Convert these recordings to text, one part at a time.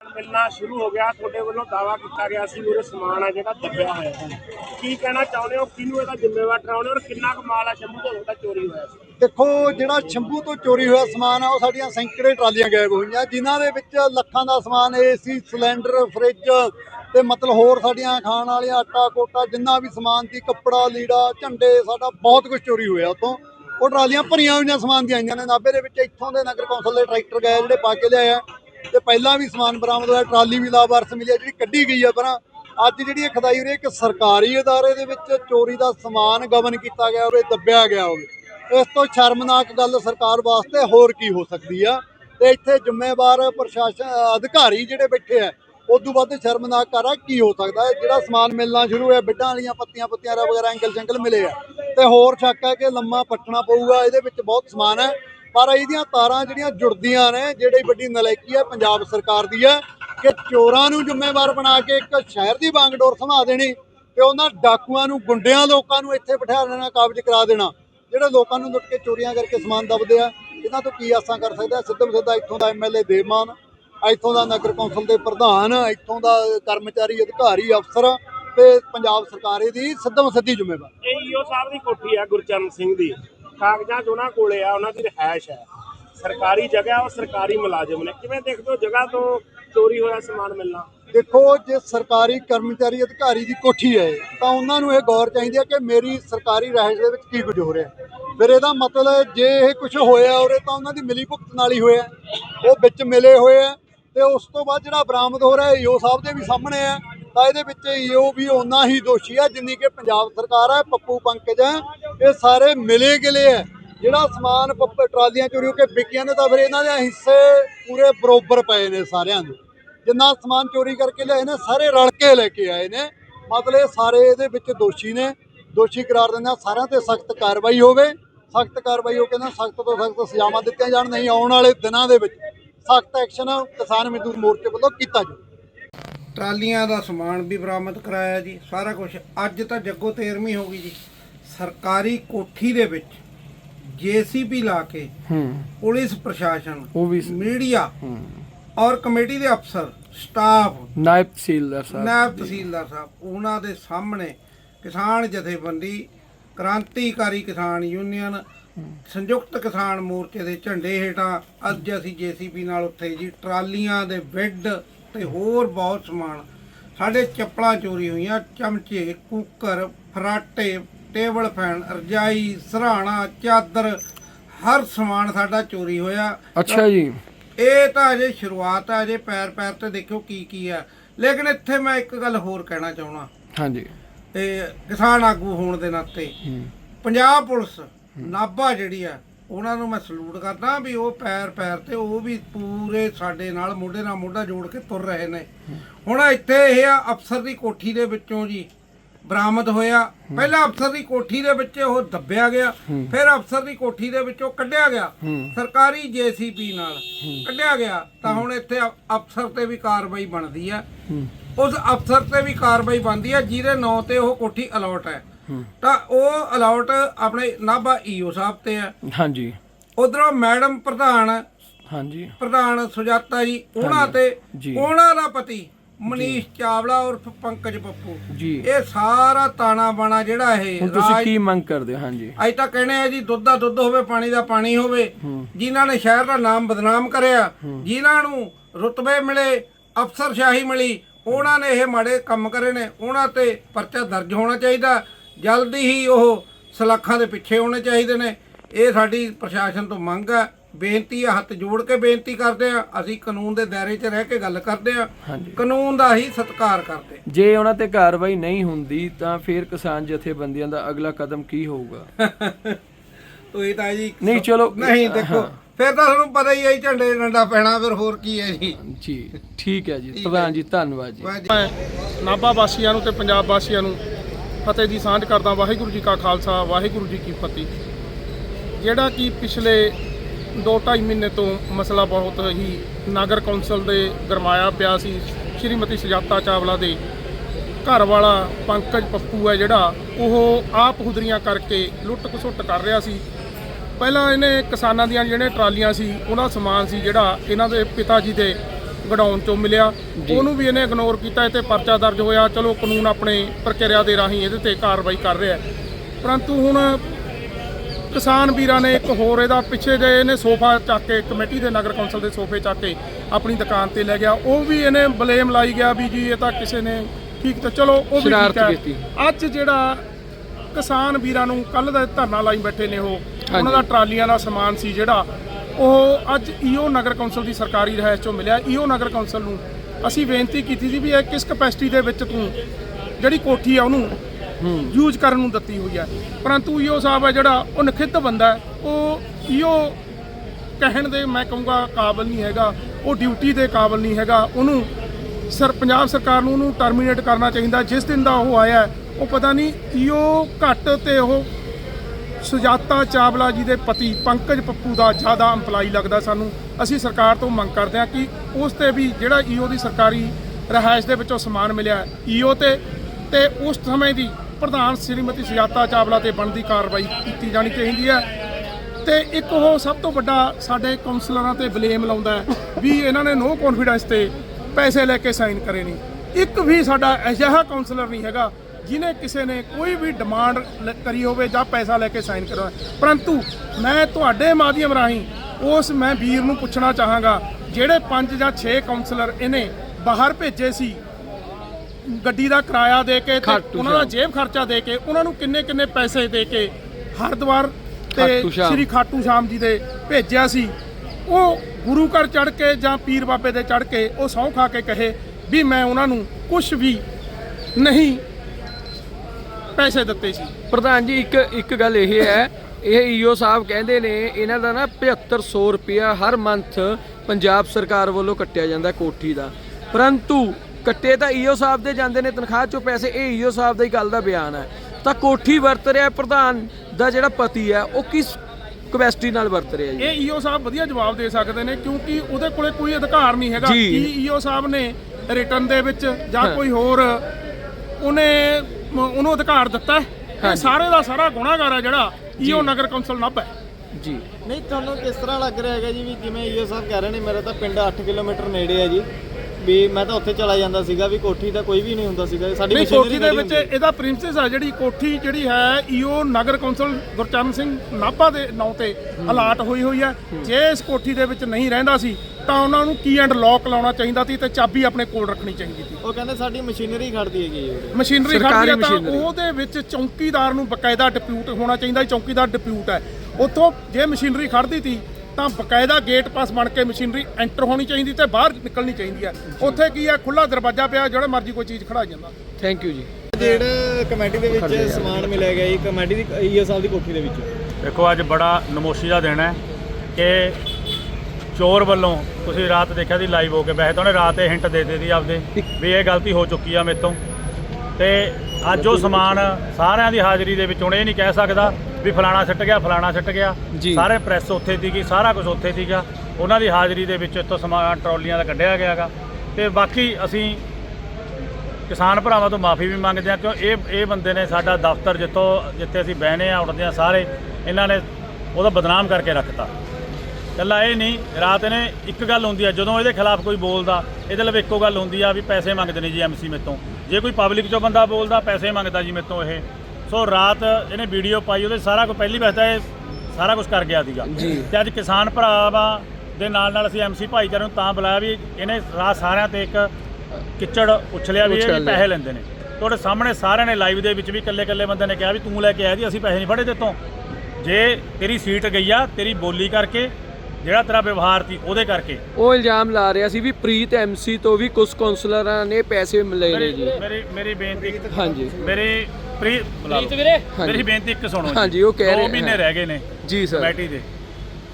ਮਿਲਣਾ ਸ਼ੁਰੂ ਹੋ ਗਿਆ, ਤੁਹਾਡੇ ਵੱਲੋਂ ਦਾਵਾ ਕੀਤਾ ਗਿਆ ਸੀ ਮੇਰੇ ਸਮਾਨ ਆ ਜਿਹੜਾ ਦੱਬਿਆ ਹੋਇਆ ਹੈ। ਕੀ ਕਹਿਣਾ ਚਾਹੁੰਦੇ ਹੋ? ਕਿਹਨੂੰ ਇਹਦਾ ਜ਼ਿੰਮੇਵਾਰ ਠਹਿਰਾਉਣੇ ਔਰ ਕਿੰਨਾ ਕੁ ਮਾਲ ਆ? ਸ਼ੰਭੂ ਦਾ ਚੋਰੀ ਹੋਇਆ ਸੀ। ਦੇਖੋ, ਜਿਹੜਾ ਸ਼ੰਭੂ ਤੋਂ ਚੋਰੀ ਹੋਇਆ ਸਮਾਨ ਆ, ਉਹ ਸਾਡੀਆਂ ਸੈਂਕੜੇ ਟਰਾਲੀਆਂ ਗਾਇਬ ਹੋਈਆਂ। ਜਿਨ੍ਹਾਂ ਦੇ ਵਿੱਚ ਲੱਖਾਂ ਦਾ ਸਮਾਨ, ਏਸੀ, ਸਿਲੰਡਰ, ਫ੍ਰਿਜ ਤੇ ਮਤਲਬ ਹੋਰ ਸਾਡੀਆਂ ਖਾਣ ਵਾਲੀਆਂ ਆਟਾ, ਕੋਟਾ, ਜਿੰਨਾ ਵੀ ਸਮਾਨ ਸੀ, ਕੱਪੜਾ, ਲੀੜਾ, ਝੰਡੇ, ਸਾਡਾ ਬਹੁਤ ਕੁਝ ਚੋਰੀ ਹੋਇਆ ਉਤੋਂ ਉਹ ਟਰਾਲੀਆਂ ਭਰੀਆਂ ਹੋਈਆਂ, ਸਮਾਨ ਦੀਆਂ ਆਈਆਂ ਨੇ। ਨਾਭੇ ਦੇ ਵਿੱਚ ਇੱਥੋਂ ਦੇ ਨਗਰ ਕੌਂਸਲ ਦੇ ਟਰੈਕਟਰ ਗਏ, ਜਿਹੜੇ ਪਾ ਕੇ ਲਿਆਏ ਆ। ਤੇ ਪਹਿਲਾਂ ਵੀ ਸਮਾਨ ਬਰਾਮਦ ਹੋਇਆ, ਟਰਾਲੀ ਵੀ ਲਾਵਾਰਸ ਮਿਲੀ ਆ, ਜਿਹੜੀ ਕੱਢੀ ਗਈ ਆ ਪਰਾਂ। ਅੱਜ ਜਿਹੜੀ ਇਹ ਖਦਾਈ ਹੋ ਰਹੀ ਹੈ ਇੱਕ ਸਰਕਾਰੀ ਅਦਾਰੇ ਦੇ ਵਿੱਚ ਚੋਰੀ ਦਾ ਸਮਾਨ ਗਵਨ ਕੀਤਾ ਗਿਆ ਹੋਵੇ, ਦੱਬਿਆ ਗਿਆ ਹੋਵੇ। ਇਸ ਤੋਂ ਸ਼ਰਮਨਾਕ ਗੱਲ ਸਰਕਾਰ ਵਾਸਤੇ ਹੋਰ ਕੀ ਹੋ ਸਕਦੀ ਆ? ਤੇ ਇੱਥੇ ਜ਼ਿੰਮੇਵਾਰ ਪ੍ਰਸ਼ਾਸਨ, ਅਧਿਕਾਰੀ ਜਿਹੜੇ ਬੈਠੇ ਆ, ਉਦੋਂ ਵੱਧ ਸ਼ਰਮਨਾਕ ਕਰ ਆ ਕੀ ਹੋ ਸਕਦਾ ਹੈ? ਜਿਹੜਾ ਸਮਾਨ ਮਿਲਣਾ ਸ਼ੁਰੂ ਹੋਇਆ, ਬਿੱਡਾਂ ਵਾਲੀਆਂ ਪੱਤੀਆਂ ਪੱਤੀਆਂ ਰਾ ਵਗੈਰਾ ਐਂਗਲ ਜੰਗਲ ਮਿਲੇ ਆ। ਤੇ ਹੋਰ ਸ਼ੱਕ ਹੈ ਕਿ ਲੰਮਾ ਪੱਟਣਾ ਪਊਗਾ, ਇਹਦੇ ਵਿੱਚ ਬਹੁਤ ਸਮਾਨ ਹੈ। ਪਰ ਇਹਦੀਆਂ ਤਾਰਾਂ ਜਿਹੜੀਆਂ ਜੁੜਦੀਆਂ ਨੇ, ਜਿਹੜੀ ਵੱਡੀ ਨਲਾਇਕੀ ਹੈ ਪੰਜਾਬ ਸਰਕਾਰ ਦੀ ਹੈ ਕਿ ਚੋਰਾਂ ਨੂੰ ਜ਼ਿੰਮੇਵਾਰ ਬਣਾ ਕੇ ਇੱਕ ਸ਼ਹਿਰ ਦੀ ਬਾਂਗਡੋਰ ਸਮਾ ਦੇਣੀ ਤੇ ਉਹਨਾਂ ਡਾਕੂਆਂ ਨੂੰ, ਗੁੰਡਿਆਂ ਲੋਕਾਂ ਨੂੰ ਇੱਥੇ ਬਿਠਾ ਲੈਣਾ, ਕਾਬਜ ਕਰਾ ਦੇਣਾ। ਜਿਹੜੇ ਲੋਕਾਂ ਨੂੰ ਲੁੱਟ ਕੇ ਚੋਰੀਆਂ ਕਰਕੇ ਸਮਾਨ ਦਬਦੇ ਆ, ਇਹਨਾਂ ਤੋਂ ਕੀ ਆਸਾਂ ਕਰ ਸਕਦਾ? ਸਿੱਧਮ ਸਿੱਧਾ ਇੱਥੋਂ ਦਾ ਐਮਐਲਏ ਦੇਵਮਾਨ ਇੱਥੋਂ ਦਾ ਨਗਰ ਕੌਂਸਲ ਦੇ ਪ੍ਰਧਾਨ, ਇੱਥੋਂ ਦਾ ਕਰਮਚਾਰੀ ਅਧਿਕਾਰੀ ਅਫਸਰ, ਤੇ ਪੰਜਾਬ ਸਰਕਾਰ ਇਹਦੀ ਸਿੱਧਮ ਸਿੱਧੀ ਜ਼ਿੰਮੇਵਾਰ। ਇਹ ਸਾਹਿਬ ਦੀ ਕੋਠੀ ਆ ਗੁਰਚਰਨ ਸਿੰਘ ਦੀ। ਕਾਗਜ਼ਾਂ 'ਚ ਉਹਨਾਂ ਕੋਲੇ ਆ, ਉਹਨਾਂ ਦੀ ਰਿਹਾਇਸ਼ ਹੈ। ਸਰਕਾਰੀ ਜਗ੍ਹਾ ਉਹ ਸਰਕਾਰੀ ਮੁਲਾਜ਼ਮ ਨੇ। ਕਿਵੇਂ ਦੇਖਦੇ ਹੋ ਜਗ੍ਹਾ ਤੋਂ ਚੋਰੀ ਹੋਇਆ ਸਮਾਨ ਮਿਲਣਾ। ਦੇਖੋ, ਜੇ ਸਰਕਾਰੀ ਕਰਮਚਾਰੀ ਅਧਿਕਾਰੀ ਦੀ ਕੋਠੀ ਹੈ, ਤਾਂ ਉਹਨਾਂ ਨੂੰ ਇਹ ਗੌਰ ਚਾਹੀਦੀ ਹੈ ਕਿ ਮੇਰੀ ਸਰਕਾਰੀ ਰਹਿਸ਼ ਦੇ ਵਿੱਚ ਕੀ ਕੁਝ ਹੋ ਰਿਹਾ ਫਿਰ ਇਹਦਾ ਮਤਲਬ ਹੈ, ਜੇ ਇਹ ਕੁਝ ਹੋਇਆ ਉਰੇ, ਤਾਂ ਉਹਨਾਂ ਦੀ ਮਿਲੀ ਭੁਗਤ ਨਾਲ ਹੀ ਹੋਇਆ ਉਹ ਵਿੱਚ ਮਿਲੇ ਹੋਏ ਆ ਤੇ ਉਸ ਤੋਂ ਬਾਅਦ ਜਿਹੜਾ ਬਰਾਮਦ ਹੋ ਰਿਹਾ ਈਓ ਸਾਹਿਬ ਦੇ ਵੀ ਸਾਹਮਣੇ ਆ ਤਾਂ ਇਹਦੇ ਵਿੱਚ ਈਓ ਵੀ ਉਹਨਾਂ ਹੀ ਦੋਸ਼ੀ ਆ ਜਿੰਨੀ ਕਿ ਪੰਜਾਬ ਸਰਕਾਰ ਆ ਪੱਪੂ ਪੰਕਜ ਆ ਇਹ ਸਾਰੇ ਮਿਲੇ ਗਿਲੇ ਆ ਜਿਹੜਾ ਸਮਾਨ ਟਰਾਲੀਆਂ ਚੋਰੀ ਹੋ ਕੇ ਵਿਕਿਆ ਨੇ, ਤਾਂ ਫਿਰ ਇਹਨਾਂ ਦੇ ਹਿੱਸੇ ਪੂਰੇ ਬਰੋਬਰ ਪਏ ਨੇ ਸਾਰਿਆਂ ਦੇ। ਜਿੰਨਾ ਸਮਾਨ ਚੋਰੀ ਕਰਕੇ ਲਿਆਏ ਨੇ ਸਾਰੇ ਰਲ ਕੇ ਲੈ ਕੇ ਆਏ ਨੇ। ਮਤਲਬ ਇਹ ਸਾਰੇ ਇਹਦੇ ਵਿੱਚ ਦੋਸ਼ੀ ਨੇ। ਦੋਸ਼ੀ ਕਰਾਰ ਦਿੰਦੇ ਸਾਰਿਆਂ ਤੇ ਸਖਤ ਕਾਰਵਾਈ ਹੋਵੇ। ਸਖਤ ਕਾਰਵਾਈ ਹੋ ਕੇ ਨਾ ਸਖਤ ਤੋਂ ਸਖਤ ਸਜ਼ਾਵਾਂ ਦਿੱਤੀਆਂ ਜਾਣ ਨਹੀਂ ਆਉਣ ਵਾਲੇ ਦਿਨਾਂ ਦੇ ਵਿੱਚ ਸਖਤ ਐਕਸ਼ਨ ਕਿਸਾਨ ਮਜ਼ਦੂਰ ਮੋਰਚੇ ਵੱਲੋਂ ਕੀਤਾ ਜਾਵੇ ਟਰਾਲੀਆਂ ਦਾ ਸਮਾਨ ਵੀ ਬਰਾਮਦ ਕਰਾਇਆ ਜੀ ਸਾਰਾ ਕੁਝ ਅੱਜ ਤਾਂ ਜੱਗੋ 13ਵੀਂ ਹੋ ਗਈ ਜੀ। ਸਰਕਾਰੀ ਕੋਠੀ ਦੇ ਵਿੱਚ ਜੀਸੀਬੀ ਲਾ ਕੇ ਹੂੰ। ਪੁਲਿਸ ਪ੍ਰਸ਼ਾਸਨ ਉਹ ਵੀ ਮੀਡੀਆ ਹੂੰ। ਔਰ ਕਮੇਟੀ ਦੇ ਅਫਸਰ ਸਟਾਫ ਨਾਇਬ ਤਹਿਸੀਲਦਾਰ ਸਾਹਿਬ। ਨਾਇਬ ਤਹਿਸੀਲਦਾਰ ਸਾਹਿਬ ਉਹਨਾਂ ਦੇ ਸਾਹਮਣੇ ਕਿਸਾਨ ਜਥੇਬੰਦੀ ਕ੍ਰਾਂਤੀਕਾਰੀ ਕਿਸਾਨ ਯੂਨੀਅਨ ਸੰਯੁਕਤ ਕਿਸਾਨ ਮੋਰਚੇ ਦੇ ਝੰਡੇ ਹੇਠਾਂ ਅੱਜ ਅਸੀਂ ਜੀਸੀਬੀ ਨਾਲ ਉੱਥੇ ਜੀ ਟਰਾਲੀਆਂ ਦੇ ਬੈੱਡ ਤੇ ਹੋਰ ਬਹੁਤ ਸਮਾਨ ਸਾਡੇ ਚੱਪਲਾਂ ਚੋਰੀ ਹੋਈਆਂ ਚਮਚੇ ਕੁੱਕਰ ਫਰਾਟੇ ਟੇਬਲ ਫੈਨ ਰਜਾਈ ਸਰਾਣਾ ਚਾਦਰ ਹਰ ਸਮਾਨ ਸਾਡਾ ਚੋਰੀ ਹੋਇਆ। ਅੱਛਾ ਜੀ। ਇਹ ਤਾਂ ਅਜੇ ਸ਼ੁਰੂਆਤ ਆ ਅਜੇ ਪੈਰ ਪੈਰ ਤੇ ਦੇਖਿਓ ਕੀ ਕੀ ਆ। ਲੇਕਿਨ ਇੱਥੇ ਮੈਂ ਇੱਕ ਗੱਲ ਹੋਰ ਕਹਿਣਾ ਚਾਹਣਾ ਹਾਂਜੀ। ਤੇ ਕਿਸਾਨ ਆਗੂ ਹੋਣ ਦੇ ਨਾਤੇ ਪੰਜਾਬ ਪੁਲਿਸ ਨਾਭਾ ਜਿਹੜੀ ਆ ਉਹਨਾਂ ਨੂੰ ਮੈਂ ਸਲੂਟ ਕਰਦਾ ਵੀ ਉਹ ਪੈਰ ਪੈਰ ਤੇ ਉਹ ਵੀ ਪੂਰੇ ਸਾਡੇ ਨਾਲ ਮੋਢੇ ਨਾਲ ਮੋਢਾ ਜੋੜ ਕੇ ਤੁਰ ਰਹੇ ਨੇ। ਹੁਣ ਇੱਥੇ ਇਹ ਆ ਅਫਸਰ ਦੀ ਕੋਠੀ ਦੇ ਵਿੱਚੋਂ ਜੀ ਬਰਾਮਦ ਹੋਇਆ। ਪਹਿਲਾਂ ਅਫਸਰ ਦੀ ਕੋਠੀ ਦੇ ਵਿੱਚ ਉਹ ਦੱਬਿਆ ਗਿਆ ਫਿਰ ਅਫਸਰ ਦੀ ਕੋਠੀ ਦੇ ਵਿੱਚੋਂ ਕੱਢਿਆ ਗਿਆ ਸਰਕਾਰੀ ਜੀਸੀਪੀ ਨਾਲ ਕੱਢਿਆ ਗਿਆ। ਤਾਂ ਹੁਣ ਇੱਥੇ ਅਫਸਰ ਤੇ ਵੀ ਕਾਰਵਾਈ ਬਣਦੀ ਆ ਉਸ ਅਫਸਰ ਤੇ ਵੀ ਕਾਰਵਾਈ ਬਣਦੀ ਆ ਜਿਹਦੇ ਨਾਂ ਤੇ ਉਹ ਕੋਠੀ ਅਲਾਟ ਹੈ। ਤਾਂ ਉਹ ਅਲਾਟ ਆਪਣੇ ਨਾਭਾ ਈਓ ਸਾਹਿਬ ਤੇ ਆ ਹਾਂਜੀ। ਉਧਰੋਂ ਮੈਡਮ ਪ੍ਰਧਾਨ ਹਾਂਜੀ। ਪ੍ਰਧਾਨ ਸੁਜਾਤਾ ਜੀ ਉਹਨਾਂ ਤੇ। ਉਹਨਾਂ ਦਾ ਪਤੀ ਮਨੀਸ਼ ਚਾਵਲਾ ਉਰਫ ਪੰਕਜ ਪੱਪੂ। ਜੀ। ਇਹ ਸਾਰਾ ਤਾਣਾ ਬਾਣਾ ਜਿਹੜਾ ਇਹ ਹੁਣ ਤੁਸੀਂ ਰਾਜ ਕੀ ਮੰਗ ਕਰਦੇ ਹੋ? ਹਾਂਜੀ। ਅੱਜ ਤਾਂ ਕਹਿੰਦੇ ਆ ਜੀ ਦੁੱਧ ਦਾ ਦੁੱਧ ਹੋਵੇ ਪਾਣੀ ਦਾ ਪਾਣੀ ਹੋਵੇ। ਜਿਨ੍ਹਾਂ ਨੇ ਸ਼ਹਿਰ ਦਾ ਨਾਮ ਬਦਨਾਮ ਕਰਿਆ ਜਿਨ੍ਹਾਂ ਨੂੰ ਰੁਤਬੇ ਮਿਲੇ ਅਫਸਰਸ਼ਾਹੀ ਮਿਲੀ ਉਹਨਾਂ ਨੇ ਇਹ ਮਾੜੇ ਕੰਮ ਕਰੇ ਨੇ। ਉਹਨਾਂ ਤੇ ਪਰਚਾ ਦਰਜ ਹੋਣਾ ਚਾਹੀਦਾ। ਜਲਦੀ ਹੀ ਉਹ ਸਲਾਖਾਂ ਦੇ ਪਿੱਛੇ ਹੋਣੇ ਚਾਹੀਦੇ ਨੇ। ਇਹ ਸਾਡੀ ਪ੍ਰਸ਼ਾਸਨ ਤੋਂ ਮੰਗ ਹੈ। ਬੇਨਤੀ ਆ ਹੱਥ ਜੋੜ ਕੇ ਬੇਨਤੀ ਕਰਦੇ ਆ ਅਸੀਂ ਕਾਨੂੰਨ ਦੇ ਦਾਇਰੇ 'ਚ ਰਹਿ ਕੇ ਗੱਲ ਕਰਦੇ ਆ। ਕਾਨੂੰਨ ਦਾ ਹੀ ਸਤਿਕਾਰ ਕਰਦੇ ਜੇ ਉਹਨਾਂ ਤੇ ਕਾਰਵਾਈ ਨਹੀਂ ਹੁੰਦੀ ਤਾਂ ਫਿਰ ਕਿਸਾਨ ਜਥੇਬੰਦੀਆਂ ਦਾ ਅਗਲਾ ਕਦਮ ਕੀ ਹੋਊਗਾ? ਤੋ ਇਹ ਤਾਂ ਜੀ ਨਹੀਂ, ਚਲੋ, ਨਹੀਂ ਦੇਖੋ। ਫਿਰ ਤਾਂ ਤੁਹਾਨੂੰ ਪਤਾ ਹੀ ਹੈ ਝੰਡੇ ਡੰਡਾ ਪੈਣਾ ਫਿਰ ਹੋਰ ਕੀ ਹੈ ਜੀ। ਜੀ ਠੀਕ ਹੈ ਜੀ ਪ੍ਰਧਾਨ ਜੀ ਧੰਨਵਾਦ ਜੀ। ਨਾਭਾ ਵਾਸੀਆਂ ਨੂੰ ਤੇ ਪੰਜਾਬ ਵਾਸੀਆਂ ਨੂੰ ਫਤਿਹ ਦੀ ਸਾਂਝ ਕਰਦਾ ਵਾਹਿਗੁਰੂ ਜੀ ਕਾ ਖਾਲਸਾ ਵਾਹਿਗੁਰੂ ਜੀ ਕੀ ਫਤਿਹ। ਜਿਹੜਾ ਕਿ ਪਿਛਲੇ 2.5 ਮਹੀਨੇ ਤੋਂ ਮਸਲਾ ਬਹੁਤ ਹੀ ਨਗਰ ਕੌਂਸਲ ਦੇ ਗਰਮਾਇਆ ਪਿਆ ਸੀ। ਸ਼੍ਰੀਮਤੀ ਸੁਜਾਤਾ ਚਾਵਲਾ ਦੇ ਘਰ ਵਾਲਾ ਪੰਕਜ ਪੱਪੂ ਹੈ ਜਿਹੜਾ ਉਹ ਆਪ ਹੁਦਰੀਆਂ ਕਰਕੇ ਲੁੱਟ ਖਸੁੱਟ ਕਰ ਰਿਹਾ ਸੀ। ਪਹਿਲਾਂ ਇਹਨੇ ਕਿਸਾਨਾਂ ਦੀਆਂ ਜਿਹੜੇ ਟਰਾਲੀਆਂ ਸੀ ਉਹਨਾਂ ਸਮਾਨ ਸੀ ਜਿਹੜਾ ਇਹਨਾਂ ਦੇ ਪਿਤਾ ਜੀ ਦੇ ਗਡਾਊਨ ਚੋਂ ਮਿਲਿਆ। ਉਹਨੂੰ ਵੀ ਇਹਨੇ ਇਗਨੋਰ ਕੀਤਾ ਤੇ ਪਰਚਾ ਦਰਜ ਹੋਇਆ। ਚਲੋ ਕਾਨੂੰਨ ਆਪਣੇ ਪ੍ਰਕਿਰਿਆ ਦੇ ਰਾਹੀਂ ਇਹਦੇ ਤੇ ਕਾਰਵਾਈ ਕਰ ਰਿਹਾ। ਪਰੰਤੂ ਹੁਣ ਕਿਸਾਨ ਵੀਰਾਂ ਨੇ ਇੱਕ ਹੋਰ ਇਹਦਾ ਪਿੱਛੇ ਜੇ ਇਹਨੇ ਸੋਫਾ ਚੱਕ ਕੇ ਕਮੇਟੀ ਦੇ ਨਗਰ ਕੌਂਸਲ ਦੇ ਸੋਫੇ ਚੱਕ ਕੇ ਆਪਣੀ ਦੁਕਾਨ ਤੇ ਲੈ ਗਿਆ। ਉਹ ਵੀ ਇਹਨੇ ਬਲੇਮ ਲਾਈ ਗਿਆ ਵੀ ਜੀ ਇਹ ਤਾਂ ਕਿਸੇ ਨੇ ਠੀਕ ਤਾਂ ਚਲੋ ਉਹ ਵੀ ਠੀਕ ਹੈ। ਅੱਜ ਜਿਹੜਾ ਕਿਸਾਨ ਵੀਰਾਂ ਨੂੰ ਕੱਲ ਦਾ ਧਰਨਾ ਲਾਈ ਬੈਠੇ ਨੇ ਉਹ ਉਹਨਾਂ ਦਾ ਟਰਾਲੀਆਂ ਦਾ ਸਮਾਨ ਸੀ ਜਿਹੜਾ ਉਹ ਅੱਜ ਈਓ ਨਗਰ ਕੌਂਸਲ ਦੀ ਸਰਕਾਰੀ ਰਿਹਾਇਸ਼ ਚੋਂ ਮਿਲਿਆ। ਈਓ ਨਗਰ ਕੌਂਸਲ ਨੂੰ ਅਸੀਂ ਬੇਨਤੀ ਕੀਤੀ ਸੀ ਵੀ ਇਹ ਕਿਸ ਕਪੈਸਿਟੀ ਦੇ ਵਿੱਚ ਤੂੰ ਜਿਹੜੀ ਕੋਠੀ ਆ ਉਹਨੂੰ ਯੂਜ਼ ਕਰਨ ਨੂੰ ਦਿੱਤੀ ਹੋਈ ਹੈ। ਪਰੰਤੂ ਈਓ ਸਾਹਿਬ ਹੈ ਜਿਹੜਾ ਉਹ ਨਖਿੱਧ ਬੰਦਾ ਹੈ। ਉਹ ਈਓ ਕਹਿਣ ਦੇ ਮੈਂ ਕਹੂੰਗਾ ਕਾਬਲ ਨਹੀਂ ਹੈਗਾ। ਉਹ ਡਿਊਟੀ ਦੇ ਕਾਬਲ ਨਹੀਂ ਹੈਗਾ। ਉਹਨੂੰ ਸਰ, ਪੰਜਾਬ ਸਰਕਾਰ ਨੂੰ ਉਹਨੂੰ ਟਰਮੀਨੇਟ ਕਰਨਾ ਚਾਹੀਦਾ। ਜਿਸ ਦਿਨ ਦਾ ਉਹ ਆਇਆ ਉਹ ਪਤਾ ਨਹੀਂ ਈਓ ਘੱਟ ਤੇ ਉਹ ਸੁਜਾਤਾ ਚਾਵਲਾ ਜੀ ਦੇ ਪਤੀ ਪੰਕਜ ਪੱਪੂ ਦਾ ਜ਼ਿਆਦਾ EMPLOYE ਲੱਗਦਾ ਸਾਨੂੰ। ਅਸੀਂ ਸਰਕਾਰ ਤੋਂ ਮੰਗ ਕਰਦੇ ਹਾਂ ਕਿ ਉਸ ਤੇ ਵੀ ਜਿਹੜਾ ਈਓ ਦੀ ਸਰਕਾਰੀ ਰਿਹਾਇਸ਼ ਦੇ ਵਿੱਚੋਂ ਸਮਾਨ ਮਿਲਿਆ ਈਓ ਤੇ ਤੇ ਉਸ ਸਮੇਂ ਦੀ ਪ੍ਰਧਾਨ ਸ਼੍ਰੀਮਤੀ ਸੁਜਾਤਾ ਚਾਵਲਾ ਤੇ ਬਣਦੀ ਕਾਰਵਾਈ ਕੀਤੀ ਜਾਣੀ ਚਾਹੀਦੀ ਹੈ। ਤੇ ਇੱਕ ਉਹ ਸਭ ਤੋਂ ਵੱਡਾ ਸਾਡੇ ਕਾਉਂਸਲਰਾਂ ਤੇ ਬਲੇਮ ਲਾਉਂਦਾ ਵੀ ਇਹਨਾਂ ਨੇ ਨੋ ਕੌਨਫੀਡੈਂਸ ਤੇ ਪੈਸੇ ਲੈ ਕੇ ਸਾਈਨ ਕਰੇ ਨਹੀਂ ਇੱਕ ਵੀ ਸਾਡਾ ਅਜਿਹਾ ਕਾਉਂਸਲਰ ਨਹੀਂ ਹੈਗਾ ਜਿਨੇ ਕਿਸੇ ਨੇ ਕੋਈ ਵੀ ਡਿਮਾਂਡ ਲ- ਕਰੀ ਹੋਵੇ ਜਾਂ ਪੈਸਾ ਲੈ ਕੇ ਸਾਈਨ ਕਰਾ ਪਰੰਤੂ ਮੈਂ ਤੁਹਾਡੇ ਮਾਧਿਅਮ ਰਾਹੀਂ ਉਸ ਮੈਂ ਵੀਰ ਨੂੰ ਪੁੱਛਣਾ ਚਾਹਾਂਗਾ, ਜਿਹੜੇ 5 ਜਾਂ 6 ਕਾਉਂਸਲਰ ਇਹਨੇ ਬਾਹਰ ਭੇਜੇ ਸੀ ਗੱਡੀ ਦਾ ਕਿਰਾਇਆ ਦੇ ਕੇ ਤੇ ਖਾਟੂ ਉਹਨਾਂ ਦਾ ਸ਼ਾਮ। ਜੇਬ ਖਰਚਾ ਦੇ ਕੇ ਉਹਨਾਂ ਨੂੰ ਕਿੰਨੇ ਕਿੰਨੇ ਪੈਸੇ ਦੇ ਕੇ ਹਰਿਦੁਆਰ ਤੇ ਖਾਟੂ ਸ਼ਾਮ। ਸ੍ਰੀ ਖਾਟੂ ਸ਼ਾਮ ਜੀ ਦੇ ਭੇਜਿਆ ਸੀ ਉਹ ਗੁਰੂ ਘਰ ਚੜ ਕੇ ਜਾਂ ਪੀਰ ਬਾਬੇ ਦੇ ਚੜ ਕੇ ਉਹ ਸਹੁੰ ਖਾ ਕੇ ਕਹੇ ਵੀ ਮੈਂ ਉਹਨਾਂ ਨੂੰ ਕੁਝ ਵੀ ਨਹੀਂ ਪੈਸੇ ਦਿੱਤੇ ਸੀ ਪ੍ਰਧਾਨ ਜੀ ਇੱਕ ਇੱਕ ਗੱਲ ਇਹ ਹੈ ਇਹ ਈਓ ਸਾਹਿਬ ਕਹਿੰਦੇ ਨੇ ਇਹਨਾਂ ਦਾ ਨਾ 7500 ਰੁਪਇਆ ਹਰ ਮੰਥ ਪੰਜਾਬ ਸਰਕਾਰ ਵੱਲੋਂ ਕੱਟਿਆ ਜਾਂਦਾ ਕੋਠੀ ਦਾ ਪਰੰਤੂ ਕੱਟੇ ਤਾਂ ਈਓ ਸਾਹਿਬ ਦੇ ਜਾਂਦੇ ਨੇ ਤਨਖਾਹ ਚੋਂ ਪੈਸੇ ਇਹ ਈਓ ਸਾਹਿਬ ਦਾ ਹੀ ਗੱਲ ਦਾ ਬਿਆਨ ਹੈ ਤਾਂ ਕੋਠੀ ਵਰਤ ਰਿਹਾ ਪ੍ਰਧਾਨ ਦਾ ਜਿਹੜਾ ਪਤੀ ਹੈ ਉਹ ਕਿਸ ਕਪੈਸਿਟੀ ਨਾਲ ਵਰਤ ਰਿਹਾ ਜੀ ਇਹ ਈਓ ਸਾਹਿਬ ਵਧੀਆ ਜਵਾਬ ਦੇ ਸਕਦੇ ਨੇ ਕਿਉਂਕਿ ਉਹਦੇ ਕੋਲੇ ਕੋਈ ਅਧਿਕਾਰ ਨਹੀਂ ਹੈਗਾ ਜੀ। ਕੀ ਈਓ ਸਾਹਿਬ ਨੇ ਰਿਟਰਨ ਦੇ ਵਿੱਚ ਜਾਂ ਹਾਂ। ਕੋਈ ਹੋਰ ਉਹਨੇ ਮ- ਉਹਨੂੰ ਅਧਿਕਾਰ ਦਿੱਤਾ ਹੈ? ਇਹ ਹਾਂਜੀ। ਸਾਰੇ ਦਾ ਸਾਰਾ ਗੁਨਾਹਗਾਰ ਹੈ ਜਿਹੜਾ ਈਓ ਨਗਰ ਕੌਂਸਲ ਨੱਬ ਹੈ ਜੀ ਨਹੀਂ ਤੁਹਾਨੂੰ ਕਿਸ ਤਰ੍ਹਾਂ ਲੱਗ ਰਿਹਾ ਹੈਗਾ ਜੀ ਵੀ ਜਿਵੇਂ ਈਓ ਸਾਹਿਬ ਕਹਿ ਰਹੇ ਨੇ ਮੇਰਾ ਤਾਂ ਪਿੰਡ 8 ਕਿਲੋਮੀਟਰ ਨੇੜੇ ਹੈ ਜੀ ਵੀ ਮੈਂ ਤਾਂ ਉੱਥੇ ਚਲਾ ਜਾਂਦਾ ਸੀਗਾ ਵੀ ਕੋਠੀ ਤਾਂ ਕੋਈ ਵੀ ਨਹੀਂ ਹੁੰਦਾ ਸੀਗਾ ਸਾਡੀ ਨਹੀਂ ਕੋਠੀ ਦੇ ਵਿੱਚ ਹੁੰਦੀ। ਇਹਦਾ ਪ੍ਰਿੰਸੈਸ ਆ ਜਿਹੜੀ ਕੋਠੀ ਜਿਹੜੀ ਹੈ ਈਓ ਨਗਰ ਕੌਂਸਲ ਗੁਰਚਰਨ ਸਿੰਘ ਨਾਭਾ ਦੇ ਨਾਂ ਤੇ ਅਲਾਟ ਹੋਈ ਹੋਈ ਹੈ ਜੇ ਇਸ ਕੋਠੀ ਦੇ ਵਿੱਚ ਨਹੀਂ ਰਹਿੰਦਾ ਸੀ ਤਾਂ ਉਹਨਾਂ ਨੂੰ ਕੀ ਐਂਡ ਲੌਕ ਲਾਉਣਾ ਚਾਹੀਦਾ ਸੀ ਤੇ ਚਾਬੀ ਆਪਣੇ ਕੋਲ ਰੱਖਣੀ ਚਾਹੀਦੀ ਸੀ ਉਹ ਕਹਿੰਦੇ ਸਾਡੀ ਮਸ਼ੀਨਰੀ ਖੜਦੀ ਹੈਗੀ। ਮਸ਼ੀਨਰੀ ਖੜਦੀ ਹੈ ਤਾਂ। ਉਹਦੇ ਵਿੱਚ ਚੌਕੀਦਾਰ ਨੂੰ ਬਕਾਇਦਾ ਡਿਪਿਊਟ ਹੋਣਾ ਚਾਹੀਦਾ ਚੌਕੀਦਾਰ ਡਿਪਿਊਟ ਹੈ ਉੱਥੋਂ ਜੇ ਮਸ਼ੀਨਰੀ ਖੜਦੀ ਸੀ ਤਾਂ ਬਕਾਇਦਾ ਗੇਟ ਪਾਸ ਬਣ ਕੇ ਮਸ਼ੀਨਰੀ ਐਂਟਰ ਹੋਣੀ ਚਾਹੀਦੀ ਤੇ ਬਾਹਰ ਨਿਕਲਣੀ ਚਾਹੀਦੀ ਹੈ। ਉੱਥੇ ਕੀ ਹੈ? ਖੁੱਲਾ ਦਰਵਾਜ਼ਾ ਪਿਆ ਜਿਹੜਾ ਮਰਜ਼ੀ ਕੋਈ ਚੀਜ਼ ਖੜਾ ਜਾਂਦਾ। ਥੈਂਕ ਯੂ ਜੀ। ਜਿਹੜਾ ਕਮੇਟੀ ਦੇ ਵਿੱਚ ਸਮਾਨ ਮਿਲਿਆ ਗਿਆ ਜੀ ਕਮੇਟੀ ਦੀ ਈਓ ਸਾਹਿਬ ਦੀ ਕੋਠੀ ਦੇ ਵਿੱਚ। ਦੇਖੋ ਅੱਜ ਬੜਾ ਨਮੋਸ਼ੀ ਦਾ ਦਿਨ ਹੈ ਕਿ ਚੋਰ ਵੱਲੋਂ ਤੁਸੀਂ ਰਾਤ ਦੇਖਿਆ ਸੀ ਲਾਈਵ ਹੋ ਕੇ ਵੈਸੇ ਤਾਂ ਉਹਨੇ ਰਾਤ ਇਹ ਹਿੰਟ ਦੇ ਦਿੱਤੀ ਆਪਦੇ ਵੀ ਇਹ ਗਲਤੀ ਹੋ ਚੁੱਕੀ ਆ ਮੇਰੇ ਤੋਂ ਤੇ ਅੱਜ ਉਹ ਸਮਾਨ ਸਾਰਿਆਂ ਦੀ ਹਾਜ਼ਰੀ ਦੇ ਵਿੱਚ ਹੁਣ ਇਹ ਨਹੀਂ ਕਹਿ ਸਕਦਾ ਵੀ ਫਲਾਣਾ ਸਿੱਟ ਗਿਆ ਫਲਾਣਾ ਸਿੱਟ ਗਿਆ। ਜੀ। ਸਾਰੇ ਪ੍ਰੈਸ ਉੱਥੇ ਸੀਗੀ ਸਾਰਾ ਕੁਝ ਉੱਥੇ ਸੀਗਾ। ਉਹਨਾਂ ਦੀ ਹਾਜ਼ਰੀ ਦੇ ਵਿੱਚ ਇੱਥੋਂ ਸਮਾਨ ਟਰਾਲੀਆਂ ਦਾ ਕੱਢਿਆ ਗਿਆਗਾ ਤੇ ਬਾਕੀ ਅਸੀਂ ਕਿਸਾਨ ਭਰਾਵਾਂ ਤੋਂ ਮਾਫੀ ਵੀ ਮੰਗਦੇ ਆ ਕਿਉਂ ਇਹ ਇਹ ਬੰਦੇ ਨੇ ਸਾਡਾ ਦਫ਼ਤਰ ਜਿੱਥੋਂ ਜਿੱਥੇ ਅਸੀਂ ਬਹਿਨੇ ਆ ਉੱਠਦੇ ਆ ਸਾਰੇ ਇਹਨਾਂ ਨੇ ਉਹਦਾ ਬਦਨਾਮ ਕਰਕੇ ਰੱਖਤਾ। ਕੱਲਾ ਇਹ ਨਹੀਂ ਰਾਤ ਇਹਨੇ ਇੱਕ ਗੱਲ ਹੁੰਦੀ ਆ ਜਦੋਂ ਇਹਦੇ ਖਿਲਾਫ ਕੋਈ ਬੋਲਦਾ ਇਹਦੇ ਲਈ ਇੱਕੋ ਗੱਲ ਹੁੰਦੀ ਆ ਵੀ ਪੈਸੇ ਮੰਗਦੇ ਨੇ ਜੀ ਐਮਸੀ ਮੇਤੋਂ। ਜੇ ਕੋਈ ਪਬਲਿਕ ਚੋਂ ਬੰਦਾ ਬੋਲਦਾ ਪੈਸੇ ਮੰਗਦਾ ਜੀ ਮੇਤੋਂ ਇਹ। ਸੋ ਰਾਤ ਇਹਨੇ ਵੀਡੀਓ ਪਾਈ ਉਹਦੇ ਸਾਰਾ ਕੁਝ ਪਹਿਲੀ ਵਾਰ ਤਾਂ ਇਹ ਸਾਰਾ ਕੁਝ ਕਰ ਗਿਆ ਸੀਗਾ। ਤੇ ਅੱਜ ਕਿਸਾਨ ਭਰਾ ਵਾ ਦੇ ਨਾਲ ਨਾਲ ਅਸੀਂ ਐਮਸੀ ਭਾਈਚਾਰੇ ਨੂੰ ਤਾਂ ਬੁਲਾਇਆ ਵੀ ਇਹਨੇ ਰਾਤ ਸਾਰਿਆਂ ਤੇ ਇੱਕ ਕਿਚੜ ਉਛਲਿਆ ਵੀ ਇਹ। ਪੈਸੇ ਲੈਂਦੇ ਨੇ। ਤੁਹਾਡੇ ਸਾਹਮਣੇ ਸਾਰਿਆਂ ਨੇ ਲਾਈਵ ਦੇ ਵਿੱਚ ਵੀ ਇਕੱਲੇ ਇਕੱਲੇ ਬੰਦੇ ਨੇ ਕਿਹਾ ਵੀ ਤੂੰ ਲੈ ਕੇ ਆਇਆ ਜੀ ਅਸੀਂ ਪੈਸੇ ਨਹੀਂ ਫੜੇ ਤੇ ਤੋਂ। ਜੇ ਤੇਰੀ ਸੀਟ ਗਈ ਆ ਤੇਰੀ ਬੋਲੀ ਕਰਕੇ ਜਿਹੜਾ ਤੇਰਾ ਵਿਵਹਾਰ ਸੀ ਉਹਦੇ ਕਰਕੇ। ਉਹ ਇਲਜ਼ਾਮ ਲਾ ਰਿਹਾ ਸੀ ਵੀ ਪ੍ਰੀਤ ਐਮਸੀ ਤੋਂ ਵੀ ਕੁਝ ਕਾਉਂਸਲਰਾਂ ਨੇ ਪੈਸੇ ਲਏ ਨੇ ਜੀ। ਮੇਰੀ ਮੇਰੀ ਬੇਨਤੀ ਹਾਂਜੀ। ਮੇਰੀ ਪ੍ਰੀਤ ਵੀਰੇ। ਹਾਂਜੀ। ਮੇਰੀ ਬੇਨਤੀ ਇੱਕ ਸੁਣੋ ਜੀ। ਹਾਂਜੀ, ਉਹ ਕਹਿ ਦੋ ਰਹੇ- ਮਹੀਨੇ ਹਾਂ। ਰਹਿ ਗਏ ਨੇ ਜੀ ਸਰ। ਕਮੇਟੀ ਦੇ।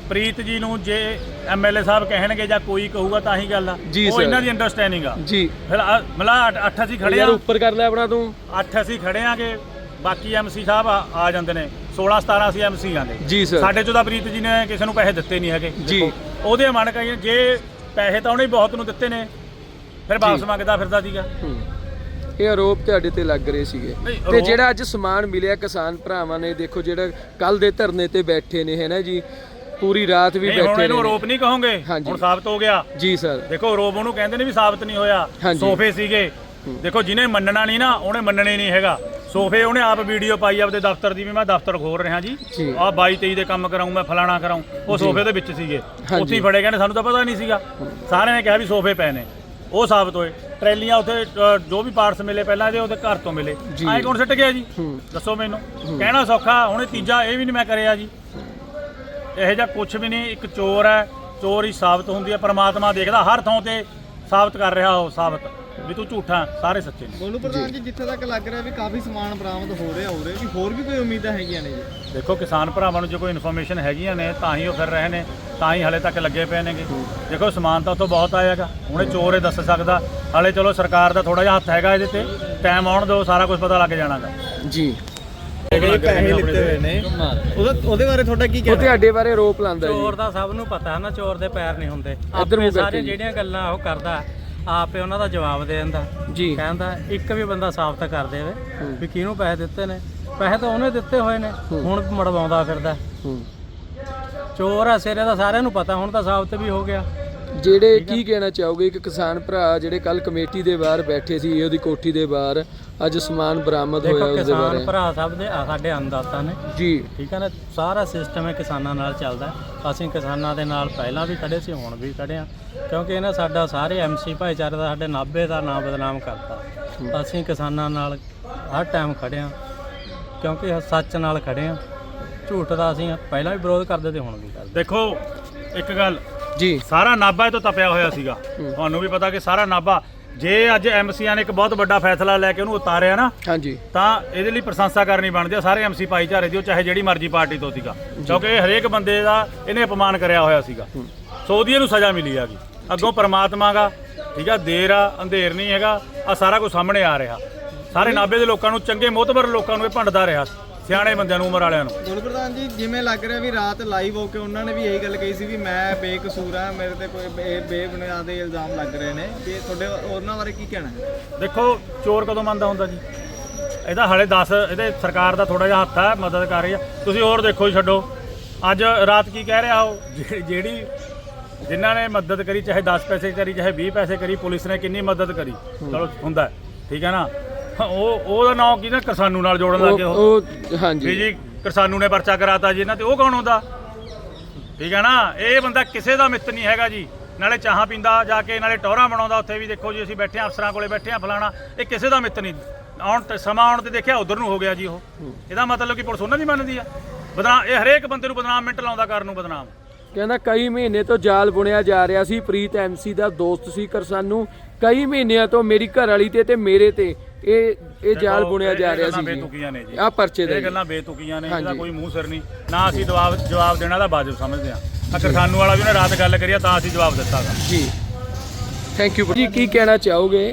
ਪ੍ਰੀਤ ਜੀ ਨੂੰ ਜੇ ਐਮਐਲਏ ਸਾਹਿਬ ਕਹਿਣਗੇ ਜਾਂ ਕੋਈ ਕਹੂਗਾ ਤਾਂ ਹੀ ਗੱਲ ਆ। ਜੀ ਉਹ। ਇਹਨਾਂ ਦੀ ਅੰਡਰਸਟੈਂਡਿੰਗ ਆ। ਜੀ। ਫਿਰ ਆ- ਮਤਲਬ ਅਸੀਂ ਖੜੇ ਯਾਰ ਆ। ਉੱਪਰ ਕਰ ਲੈ ਆਪਣਾ ਤੂੰ। ਅੱਠ ਅਸੀਂ ਖੜੇ ਆਂਗੇ। ਬਾਕੀ ਐਮਸੀ ਸਾਹਿਬ ਆ ਆ ਜਾਂਦੇ ਨੇ। 16 17 ਅਸੀਂ ਐਮਸੀ ਆਂਗੇ ਜੀ ਸਰ। ਸਾਡੇ ਚੋਂ ਤਾਂ ਪ੍ਰੀਤ ਜੀ ਨੇ ਕਿਸੇ ਨੂੰ ਪੈਸੇ ਦਿੱਤੇ ਨਹੀਂ ਹੈਗੇ। ਜੀ। ਦੇਖੋ, ਉਹਦੇ ਮਨ ਕਹੀ ਜੇ ਪੈਸੇ ਤਾਂ ਉਹਨੇ ਬਹੁਤ ਨੂੰ ਦਿੱਤੇ ਨੇ। ਫਿਰ ਵਾਪਸ। ਮੰਗਦਾ ਫਿਰਦਾ ਸੀਗਾ। ਹੂੰ। ਇਹ ਆਰੋਪ ਤੁਹਾਡੇ ਤੇ ਲੱਗ ਰਹੇ ਸੀਗੇ? ਤੇ ਜਿਹੜਾ ਅੱਜ ਸਮਾਨ ਮਿਲਿਆ ਕਿਸਾਨ ਭਰਾਵਾਂ ਨੇ ਦੇਖੋ ਜਿਹੜਾ ਕੱਲ ਦੇ ਧਰਨੇ ਤੇ ਬੈਠੇ ਨੇ ਹੈ ਨਾ ਜੀ? ਪੂਰੀ ਰਾਤ ਵੀ ਬੈਠੇ ਇਹਨੂੰ ਨੇ। ਆਰੋਪ ਨਹੀਂ ਕਹੋਗੇ। ਹੁਣ ਸਾਬਤ ਹੋ ਗਿਆ। ਜੀ ਸਰ। ਦੇਖੋ ਆਰੋਪ ਉਹਨੂੰ ਕਹਿੰਦੇ ਨੇ ਵੀ ਸਾਬਤ ਨਹੀਂ ਹੋਇਆ। ਸੋਫੇ ਸੀਗੇ। ਦੇਖੋ ਜਿਹਨੇ ਮੰਨਣਾ ਨਹੀਂ ਨਾ ਉਹਨੇ ਮੰਨਣੇ ਨਹੀਂ ਹੈਗਾ। ਸੋਫੇ ਉਹਨੇ ਆਪ ਵੀਡੀਓ ਪਾਈ ਆਪਦੇ ਦਫ਼ਤਰ ਦੀ ਵੀ ਮੈਂ ਦਫ਼ਤਰ ਖੋਲ ਰਿਹਾ ਜੀ। ਆਹ 22 23 ਦੇ ਕੰਮ ਕਰਾਉਂ ਮੈਂ ਫਲਾਣਾ ਕਰਾਉਂ ਉਹ ਸੋਫੇ ਦੇ ਵਿੱਚ ਸੀਗੇ। ਉੱਥੇ ਹੀ ਫੜੇ ਗਏ ਨੇ ਸਾਨੂੰ ਤਾਂ ਪਤਾ ਨਹੀਂ ਸੀਗਾ। ਸਾਰਿਆਂ ਨੇ ਕਿਹਾ ਵੀ ਸੋਫੇ ਪਏ ਨੇ। ਉਹ ਸਾਬਤ ਹੋਏ। ਟਰੈਲੀਆਂ ਉੱਥੇ ਅ, ਜੋ ਵੀ ਪਾਰਟਸ ਮਿਲੇ ਪਹਿਲਾਂ ਇਹਦੇ ਉਹਦੇ ਘਰ ਤੋਂ ਮਿਲੇ। ਜੀ। ਐਂ ਕੌਣ ਸਿੱਟ ਗਿਆ ਜੀ। ਦੱਸੋ ਮੈਨੂੰ। ਕਹਿਣਾ ਸੌਖਾ ਹੁਣ ਇਹ ਤੀਜਾ ਇਹ ਵੀ ਨਹੀਂ ਮੈਂ ਕਰਿਆ ਜੀ। ਇਹੋ ਜਿਹਾ ਕੁਝ ਵੀ ਨਹੀਂ ਇੱਕ ਚੋਰ ਹੈ ਚੋਰ ਹੀ ਸਾਬਤ ਹੁੰਦੀ ਹੈ ਪ੍ਰਮਾਤਮਾ ਦੇਖਦਾ ਹਰ ਥਾਂ ਤੇ ਸਾਬਤ ਕਰ ਰਿਹਾ ਉਹ ਸਾਬਤ। ਵੀ ਤੂੰ ਝੂਠਾ ਸਾਰੇ ਸੱਚੇ ਨੇ। ਗੋਲੂ ਪ੍ਰਧਾਨ ਜੀ ਜਿੱਥੇ ਤੱਕ ਲੱਗ ਰਿਹਾ ਵੀ ਕਾਫੀ ਸਮਾਨ ਬਰਾਮਦ ਹੋ ਰਿਹਾ ਹੋ ਰਿਹਾ ਵੀ ਹੋਰ ਵੀ ਕੋਈ ਉਮੀਦਾਂ ਹੈਗੀਆਂ ਨੇ ਜੀ? ਦੇਖੋ ਕਿਸਾਨ ਭਰਾਵਾਂ ਨੂੰ ਜੇ ਕੋਈ ਇਨਫੋਰਮੇਸ਼ਨ ਹੈਗੀਆਂ ਨੇ ਤਾਂ ਹੀ ਉਹ ਫਿਰ ਰਹੇ ਨੇ ਤਾਂ ਹੀ ਹਲੇ ਤੱਕ ਲੱਗੇ ਪਏ ਨੇਗੇ। ਦੇਖੋ ਸਮਾਨ ਤਾਂ ਉਤੋਂ ਬਹੁਤ ਆਏਗਾ ਹੁਣੇ ਚੋਰ ਇਹ ਦੱਸ ਸਕਦਾ। ਹਲੇ ਚਲੋ ਸਰਕਾਰ ਦਾ ਥੋੜਾ ਜਿਹਾ ਹੱਥ ਹੈਗਾ ਇਹਦੇ ਤੇ ਟਾਈਮ ਆਉਣ ਦਿਓ ਸਾਰਾ ਕੁਝ ਪਤਾ ਲੱਗ ਜਾਣਾਗਾ। ਜੀ। ਇਹ ਪੈਸੇ ਲਿੱਤੇ ਹੋਏ ਨੇ। ਉਹਦਾ ਉਹਦੇ ਬਾਰੇ ਤੁਹਾਡਾ ਕੀ ਉਹ ਕਹਿਣਾ ਤੁਹਾਡੇ ਬਾਰੇ ਆਰੋਪ ਲਾਉਂਦਾ ਚੋਰ ਜੀ ਦਾ ਸਭ ਨੂੰ ਪਤਾ ਹੈ ਨਾ ਚੋਰ ਦੇ ਪੈਰ ਨਹੀਂ ਹੁੰਦੇ। ਇੱਧਰ ਮੂੰਹ ਆਪੇ ਕਰਕੇ ਸਾਰੇ ਜੀ। ਜਿਹੜੀਆਂ ਗੱਲਾਂ ਉਹ ਕਰਦਾ। ਆਪੇ ਉਹਨਾਂ ਦਾ ਜਵਾਬ ਦੇ ਦਿੰਦਾ। ਜੀ। ਕਹਿੰਦਾ ਇੱਕ ਵੀ ਬੰਦਾ ਸਾਬਤ ਕਰ ਦੇਵੇ ਵੀ ਕਿਹਨੂੰ ਪੈਸੇ ਦਿੱਤੇ ਨੇ। ਪੈਸੇ ਤਾਂ ਉਹਨੇ ਦਿੱਤੇ ਹੋਏ ਨੇ ਹੁਣ ਮੜਵਾਉਂਦਾ ਫਿਰਦਾ। ਚੋਰ ਆ ਸਿਰੇ ਦਾ ਸਾਰਿਆਂ ਨੂੰ ਪਤਾ ਹੁਣ ਤਾਂ ਸਾਬਤ ਵੀ ਹੋ ਗਿਆ। ਜਿਹੜੇ ਕੀ ਕਹਿਣਾ ਚਾਹੋਗੇ? ਕਿ ਕਿਸਾਨ ਭਰਾ ਜਿਹੜੇ ਕੱਲ ਕਮੇਟੀ ਦੇ ਬਾਹਰ ਬੈਠੇ ਸੀ ਉਹਦੀ ਕੋਠੀ ਦੇ ਬਾਹਰ। ਅੱਜ ਸਮਾਨ ਬਰਾਮਦ ਹੋਇਆ ਦੇਖੋ ਉਸ ਦੇ ਕਿਸਾਨ ਬਾਰੇ। ਭਰਾ ਸਭ ਦੇ ਆ ਸਾਡੇ ਅੰਨਦਾਤਾ ਨੇ। ਜੀ। ਠੀਕ ਹੈ ਨਾ? ਸਾਰਾ ਸਿਸਟਮ ਹੈ ਕਿਸਾਨਾਂ ਨਾਲ ਚੱਲਦਾ ਹੈ। ਅਸੀਂ ਕਿਸਾਨਾਂ ਦੇ ਨਾਲ ਪਹਿਲਾਂ ਵੀ ਖੜੇ ਸੀ ਹੁਣ ਵੀ ਖੜੇ ਆ। ਕਿਉਂਕਿ ਇਹਨਾਂ ਸਾਡਾ ਸਾਰੇ ਐਮਸੀ ਭਾਈਚਾਰੇ ਦਾ ਸਾਡੇ ਨਾਭੇ ਦਾ ਨਾਮ ਬਦਨਾਮ ਕਰਤਾ। ਅਸੀਂ ਕਿਸਾਨਾਂ ਨਾਲ ਹਰ ਟਾਈਮ ਖੜੇ ਆ। ਕਿਉਂਕਿ ਸੱਚ ਨਾਲ ਖੜੇ ਆ। ਝੂਠ ਦਾ ਅਸੀਂ ਪਹਿਲਾਂ ਵੀ ਵਿਰੋਧ ਕਰਦੇ ਤੇ ਹੁਣ ਵੀ ਕਰਦੇ। ਦੇਖੋ ਇੱਕ ਗੱਲ। ਜੀ। ਸਾਰਾ ਨਾਭਾ ਇਹ ਤੋਂ ਤਪਿਆ ਹੋਇਆ ਸੀਗਾ। ਤੁਹਾਨੂੰ ਵੀ ਪਤਾ ਕਿ ਸਾਰਾ ਨਾਭਾ ਜੇ ਅੱਜ ਐਮਸੀਆਂ ਨੇ ਇੱਕ ਬਹੁਤ ਵੱਡਾ ਫੈਸਲਾ ਲੈ ਕੇ ਉਹਨੂੰ ਉਤਾਰਿਆ ਨਾ ਹਾਂਜੀ। ਤਾਂ ਇਹਦੇ ਲਈ ਪ੍ਰਸ਼ੰਸਾ ਕਰਨੀ ਬਣਦੀ ਆ ਸਾਰੇ ਐਮਸੀ ਭਾਈਚਾਰੇ ਦੀ ਉਹ ਚਾਹੇ ਜਿਹੜੀ ਮਰਜ਼ੀ ਪਾਰਟੀ ਤੋਂ ਸੀਗਾ। ਕਿਉਂਕਿ ਇਹ ਹਰੇਕ ਬੰਦੇ ਦਾ ਇਹਨੇ ਅਪਮਾਨ ਕਰਿਆ ਹੋਇਆ ਸੀਗਾ। ਸੋ ਉਹਦੀ ਇਹਨੂੰ ਸਜ਼ਾ ਮਿਲੀ ਹੈਗੀ। ਅੱਗੋਂ ਪ੍ਰਮਾਤਮਾ ਦਾ ਠੀਕ ਆ ਦੇਰ ਆ ਅੰਧੇਰ ਨਹੀਂ ਹੈਗਾ ਆ ਸਾਰਾ ਕੁਝ ਸਾਹਮਣੇ ਆ ਰਿਹਾ। ਸਾਰੇ ਨਾਭੇ ਦੇ ਲੋਕਾਂ ਨੂੰ ਚੰਗੇ ਮੋਤਬਰ ਲੋਕਾਂ ਨੂੰ ਇਹ ਭੰਡਦਾ ਰਿਹਾ। ਸਿਆਣੇ ਬੰਦਿਆਂ ਨੂੰ ਉਮਰ ਵਾਲਿਆਂ ਨੂੰ। ਗੋਲੂ ਪ੍ਰਧਾਨ ਜੀ ਜਿਵੇਂ ਲੱਗ ਰਿਹਾ ਵੀ ਰਾਤ ਲਾਈਵ ਹੋ ਕੇ ਉਹਨਾਂ ਨੇ ਵੀ ਇਹੀ ਗੱਲ ਕਹੀ ਸੀ ਵੀ ਮੈਂ ਬੇਕਸੂਰ ਆ ਮੇਰੇ ਤੇ ਕੋਈ ਬੇ- ਬੇਬੁਨਿਆਦ ਦੇ ਇਲਜ਼ਾਮ ਲੱਗ ਰਹੇ ਨੇ। ਕਿ ਤੁਹਾਡੇ ਉਹਨਾਂ ਬਾਰੇ ਕੀ ਕਹਿਣਾ? ਹੈ ਦੇਖੋ ਚੋਰ ਕਦੋਂ ਮੰਨਦਾ ਹੁੰਦਾ ਜੀ? ਇਹਦਾ ਹਲੇ 10 ਇਹਦੇ ਸਰਕਾਰ ਦਾ ਥੋੜਾ ਜਿਹਾ ਹੱਥ ਹੈ ਮਦਦ ਕਰ ਰਹੀ ਆ। ਤੁਸੀਂ ਹੋਰ ਦੇਖੋ ਜੀ ਛੱਡੋ। ਅੱਜ ਰਾਤ ਕੀ ਕਹਿ ਰਿਹਾ ਉਹ? ਜਿ- ਜਿਹੜੀ ਜਿਨ੍ਹਾਂ ਨੇ ਮਦਦ ਕਰੀ ਚਾਹੇ 10 ਪੈਸੇ ਕਰੀ ਚਾਹੇ 20 ਪੈਸੇ ਕਰੀ ਪੁਲਿਸ ਨੇ ਕਿੰਨੀ ਮਦਦ ਕਰੀ? ਚਲੋ ਹੁੰਦਾ ਹੈ, ਠੀਕ ਹੈ ਨਾ? ਉਹ ਉਹਦਾ ਨਾਮ ਕੀ ਨਾ? ਕਿਸਾਨੂ ਨਾਲ ਜੋੜਨ ਲੱਗੇ ਉਹ। ਉਹ ਹਾਂਜੀ। ਜੀ ਕਿਸਾਨੂ ਨੇ ਪਰਚਾ ਕਰਾਤਾ ਜੀ ਇਹਨਾਂ ਤੇ ਉਹ ਕੌਣ ਹੁੰਦਾ? ਠੀਕ ਹੈ ਨਾ? ਇਹ ਬੰਦਾ ਕਿਸੇ ਦਾ ਮਿੱਤ ਨਹੀਂ ਹੈਗਾ ਜੀ। ਨਾਲੇ ਚਾਹਾਂ ਪੀਂਦਾ ਜਾ ਕੇ ਨਾਲੇ ਟੋਰਾ ਬਣਾਉਂਦਾ ਉੱਥੇ ਵੀ। ਦੇਖੋ ਜੀ ਅਸੀਂ ਬੈਠੇ ਹਾਂ ਅਫਸਰਾਂ ਕੋਲੇ ਬੈਠੇ ਹਾਂ ਫਲਾਣਾ। ਇਹ ਕਿਸੇ ਦਾ ਮਿੱਤ ਨਹੀਂ। ਆਉਣ ਤੇ ਸਮਾਂ ਆਉਣ ਤੇ ਦੇਖਿਆ ਉਧਰ ਨੂੰ ਹੋ ਗਿਆ ਜੀ ਉਹ। ਇਹਦਾ ਮਤਲਬ ਕਿ ਪੁਲਿਸ ਉਹਨਾਂ ਦੀ ਮੰਨਦੀ ਆ। ਬਦਨਾਮ ਇਹ ਹਰੇਕ ਬੰਦੇ ਨੂੰ ਬਦਨਾਮ ਮਿੰਟ ਲਾਉਂਦਾ ਕਰਨ ਨੂੰ ਬਦਨਾਮ। ਕਹਿੰਦਾ ਕਈ ਮਹੀਨੇ ਤੋਂ ਜਾਲ ਬੁਣਿਆ ਜਾ ਰਿਹਾ ਸੀ। ਪ੍ਰੀਤ ਐਮਸੀ ਦਾ ਦੋਸਤ ਸੀ ਕਰ ਸਾਨੂੰ ਕਈ ਮਹੀਨਿਆਂ ਤੋਂ ਮੇਰੀ ਘਰ ਵਾਲੀ ਤੇ ਤੇ ਮੇਰੇ ਤੇ। ਇਹ ਇਹ ਜਾਲ ਬੁਣਿਆ ਜਾ ਰਿਹਾ ਸੀ ਬੇਤੁਕੀਆਂ ਨੇ ਜੀ। ਆ ਪਰਚੇ ਦਾ ਇਹ। ਗੱਲਾਂ ਬੇਤੁਕੀਆਂ ਨੇ ਇਹਦਾ। ਕੋਈ ਮੂੰਹ ਸਿਰ ਨਹੀਂ। ਨਾ ਅਸੀਂ ਜਵਾਬ ਜਵਾਬ ਦੇਣਾ ਦਾ ਵਾਜਬ ਸਮਝਦੇ ਆ ਆ ਕਿਸਾਨੂ ਵਾਲਾ ਵੀ ਉਹਨੇ ਰਾਤ ਗੱਲ ਕਰੀ ਤਾਂ ਅਸੀਂ ਜਵਾਬ ਦਿੱਤਾਗਾ ਜੀ। ਥੈਂਕ ਯੂ ਜੀ ਕੀ ਕਹਿਣਾ ਚਾਹੋਗੇ?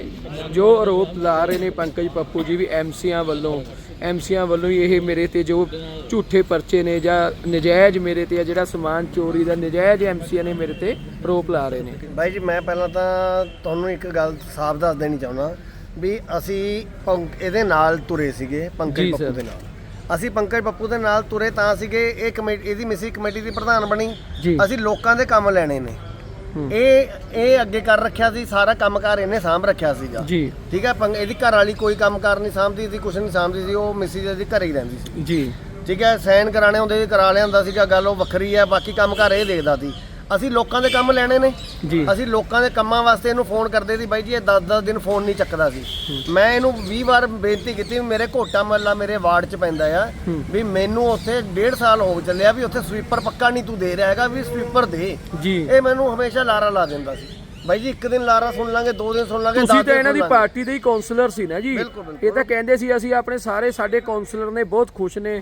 ਜੋ ਆਰੋਪ ਲਾ ਰਹੇ ਨੇ ਪੰਕਜ ਪੱਪੂ ਜੀ ਵੀ ਐਮਸੀਆਂ ਵੱਲੋਂ ਐਮਸੀਆਂ ਵੱਲੋਂ ਹੀ ਇਹ ਮੇਰੇ ਤੇ ਜੋ ਝੂਠੇ ਪਰਚੇ ਨੇ ਜਾਂ ਨਜਾਇਜ਼ ਮੇਰੇ ਤੇ ਆ ਜਿਹੜਾ ਸਮਾਨ ਚੋਰੀ ਦਾ ਨਜਾਇਜ਼ ਐਮਸੀਆਂ ਨੇ ਮੇਰੇ ਤੇ ਆਰੋਪ ਲਾ ਰਹੇ ਨੇ। ਬਾਈ ਜੀ ਮੈਂ ਪਹਿਲਾਂ ਤਾਂ ਤੁਹਾਨੂੰ ਇੱਕ ਗੱਲ ਸਾਫ਼ ਦੱਸ ਦੇਣੀ ਚਾਹੁੰਦਾ। ਵੀ ਅਸੀਂ ਪੰਕ- ਇਹਦੇ ਨਾਲ ਤੁਰੇ ਸੀਗੇ ਜੀ ਪੰਕਜ ਸਰ। ਪੱਪੂ ਦੇ ਨਾਲ। ਅਸੀਂ ਪੰਕਜ ਪੱਪੂ ਦੇ ਨਾਲ ਤੁਰੇ ਤਾਂ ਸੀਗੇ ਇਹ ਕਮੇਟੀ ਇਹਦੀ ਮਿਸੀ ਕਮੇਟੀ ਦੀ ਪ੍ਰਧਾਨ ਬਣੀ। ਜੀ। ਅਸੀਂ ਲੋਕਾਂ ਦੇ ਕੰਮ ਲੈਣੇ ਨੇ। ਇਹ ਇਹ ਅੱਗੇ ਕਰ ਰੱਖਿਆ ਸੀ ਸਾਰਾ ਕੰਮਕਾਰ ਇਹਨੇ ਸਾਂਭ ਰੱਖਿਆ ਸੀਗਾ। ਜੀ। ਠੀਕ ਹੈ ਪੰਕ- ਇਹਦੀ ਘਰ ਵਾਲੀ ਕੋਈ ਕੰਮਕਾਰ ਨਹੀਂ ਸਾਂਭਦੀ ਸੀ ਕੁਛ ਨਹੀਂ ਸਾਂਭਦੀ ਸੀ ਉਹ ਮਿਸੀ ਦੇ ਘਰੇ ਹੀ ਰਹਿੰਦੀ ਸੀ। ਜੀ। ਠੀਕ ਹੈ ਸਾਈਨ ਕਰਾਣੇ ਹੁੰਦੇ ਸੀ ਕਰਾ ਲਿਆਂਦਾ ਸੀਗਾ ਗੱਲ ਉਹ ਵੱਖਰੀ ਹੈ ਬਾਕੀ ਕੰਮ ਘਰ ਇਹ ਦੇਖਦਾ ਸੀ। ਅਸੀਂ ਲੋਕਾਂ ਦੇ ਕੰਮ ਲੈਣੇ ਨੇ। ਜੀ। ਅਸੀਂ ਲੋਕਾਂ ਦੇ ਕੰਮਾਂ ਵਾਸਤੇ ਇਹਨੂੰ ਫੋਨ ਕਰਦੇ ਸੀ ਬਾਈ ਜੀ ਇਹ 10-10 ਦਿਨ ਫੋਨ ਨਹੀਂ ਚੱਕਦਾ ਸੀ। ਮੈਂ ਇਹਨੂੰ 20 ਵਾਰ ਬੇਨਤੀ ਕੀਤੀ ਮੇਰੇ ਘੋਟਾ ਮਹੱਲਾ ਮੇਰੇ ਵਾਰਡ 'ਚ ਪੈਂਦਾ ਆ ਵੀ ਮੈਨੂੰ ਉੱਥੇ 1.5 ਸਾਲ ਹੋ ਚੱਲਿਆ ਵੀ ਉੱਥੇ ਸਵੀਪਰ ਪੱਕਾ ਨਹੀਂ ਤੂੰ ਦੇ ਰਿਹਾ ਹੈਗਾ ਵੀ ਸਵੀਪਰ ਦੇ। ਜੀ। ਇਹ ਮੈਨੂੰ ਹਮੇਸ਼ਾ ਲਾਰਾ ਲਾ ਦਿੰਦਾ ਸੀ। ਬਾਈ ਜੀ ਇੱਕ ਦਿਨ ਲਾਰਾ ਸੁਣ ਲਾਂਗੇ ਦੋ ਦਿਨ ਸੁਣ ਲਾਂਗੇ ਤੁਸੀਂ ਤਾਂ ਇਹਨਾਂ ਦੀ। ਪਾਰਟੀ ਦੇ ਹੀ ਕਾਉਂਸਲਰ ਸੀ ਨਾ ਜੀ। ਇਹ ਤਾਂ ਕਹਿੰਦੇ ਸੀ ਅਸੀਂ ਆਪਣੇ ਸਾਰੇ ਸਾਡੇ ਕਾਉਂਸਲਰ ਨੇ ਬਹੁਤ ਖੁਸ਼ ਨੇ।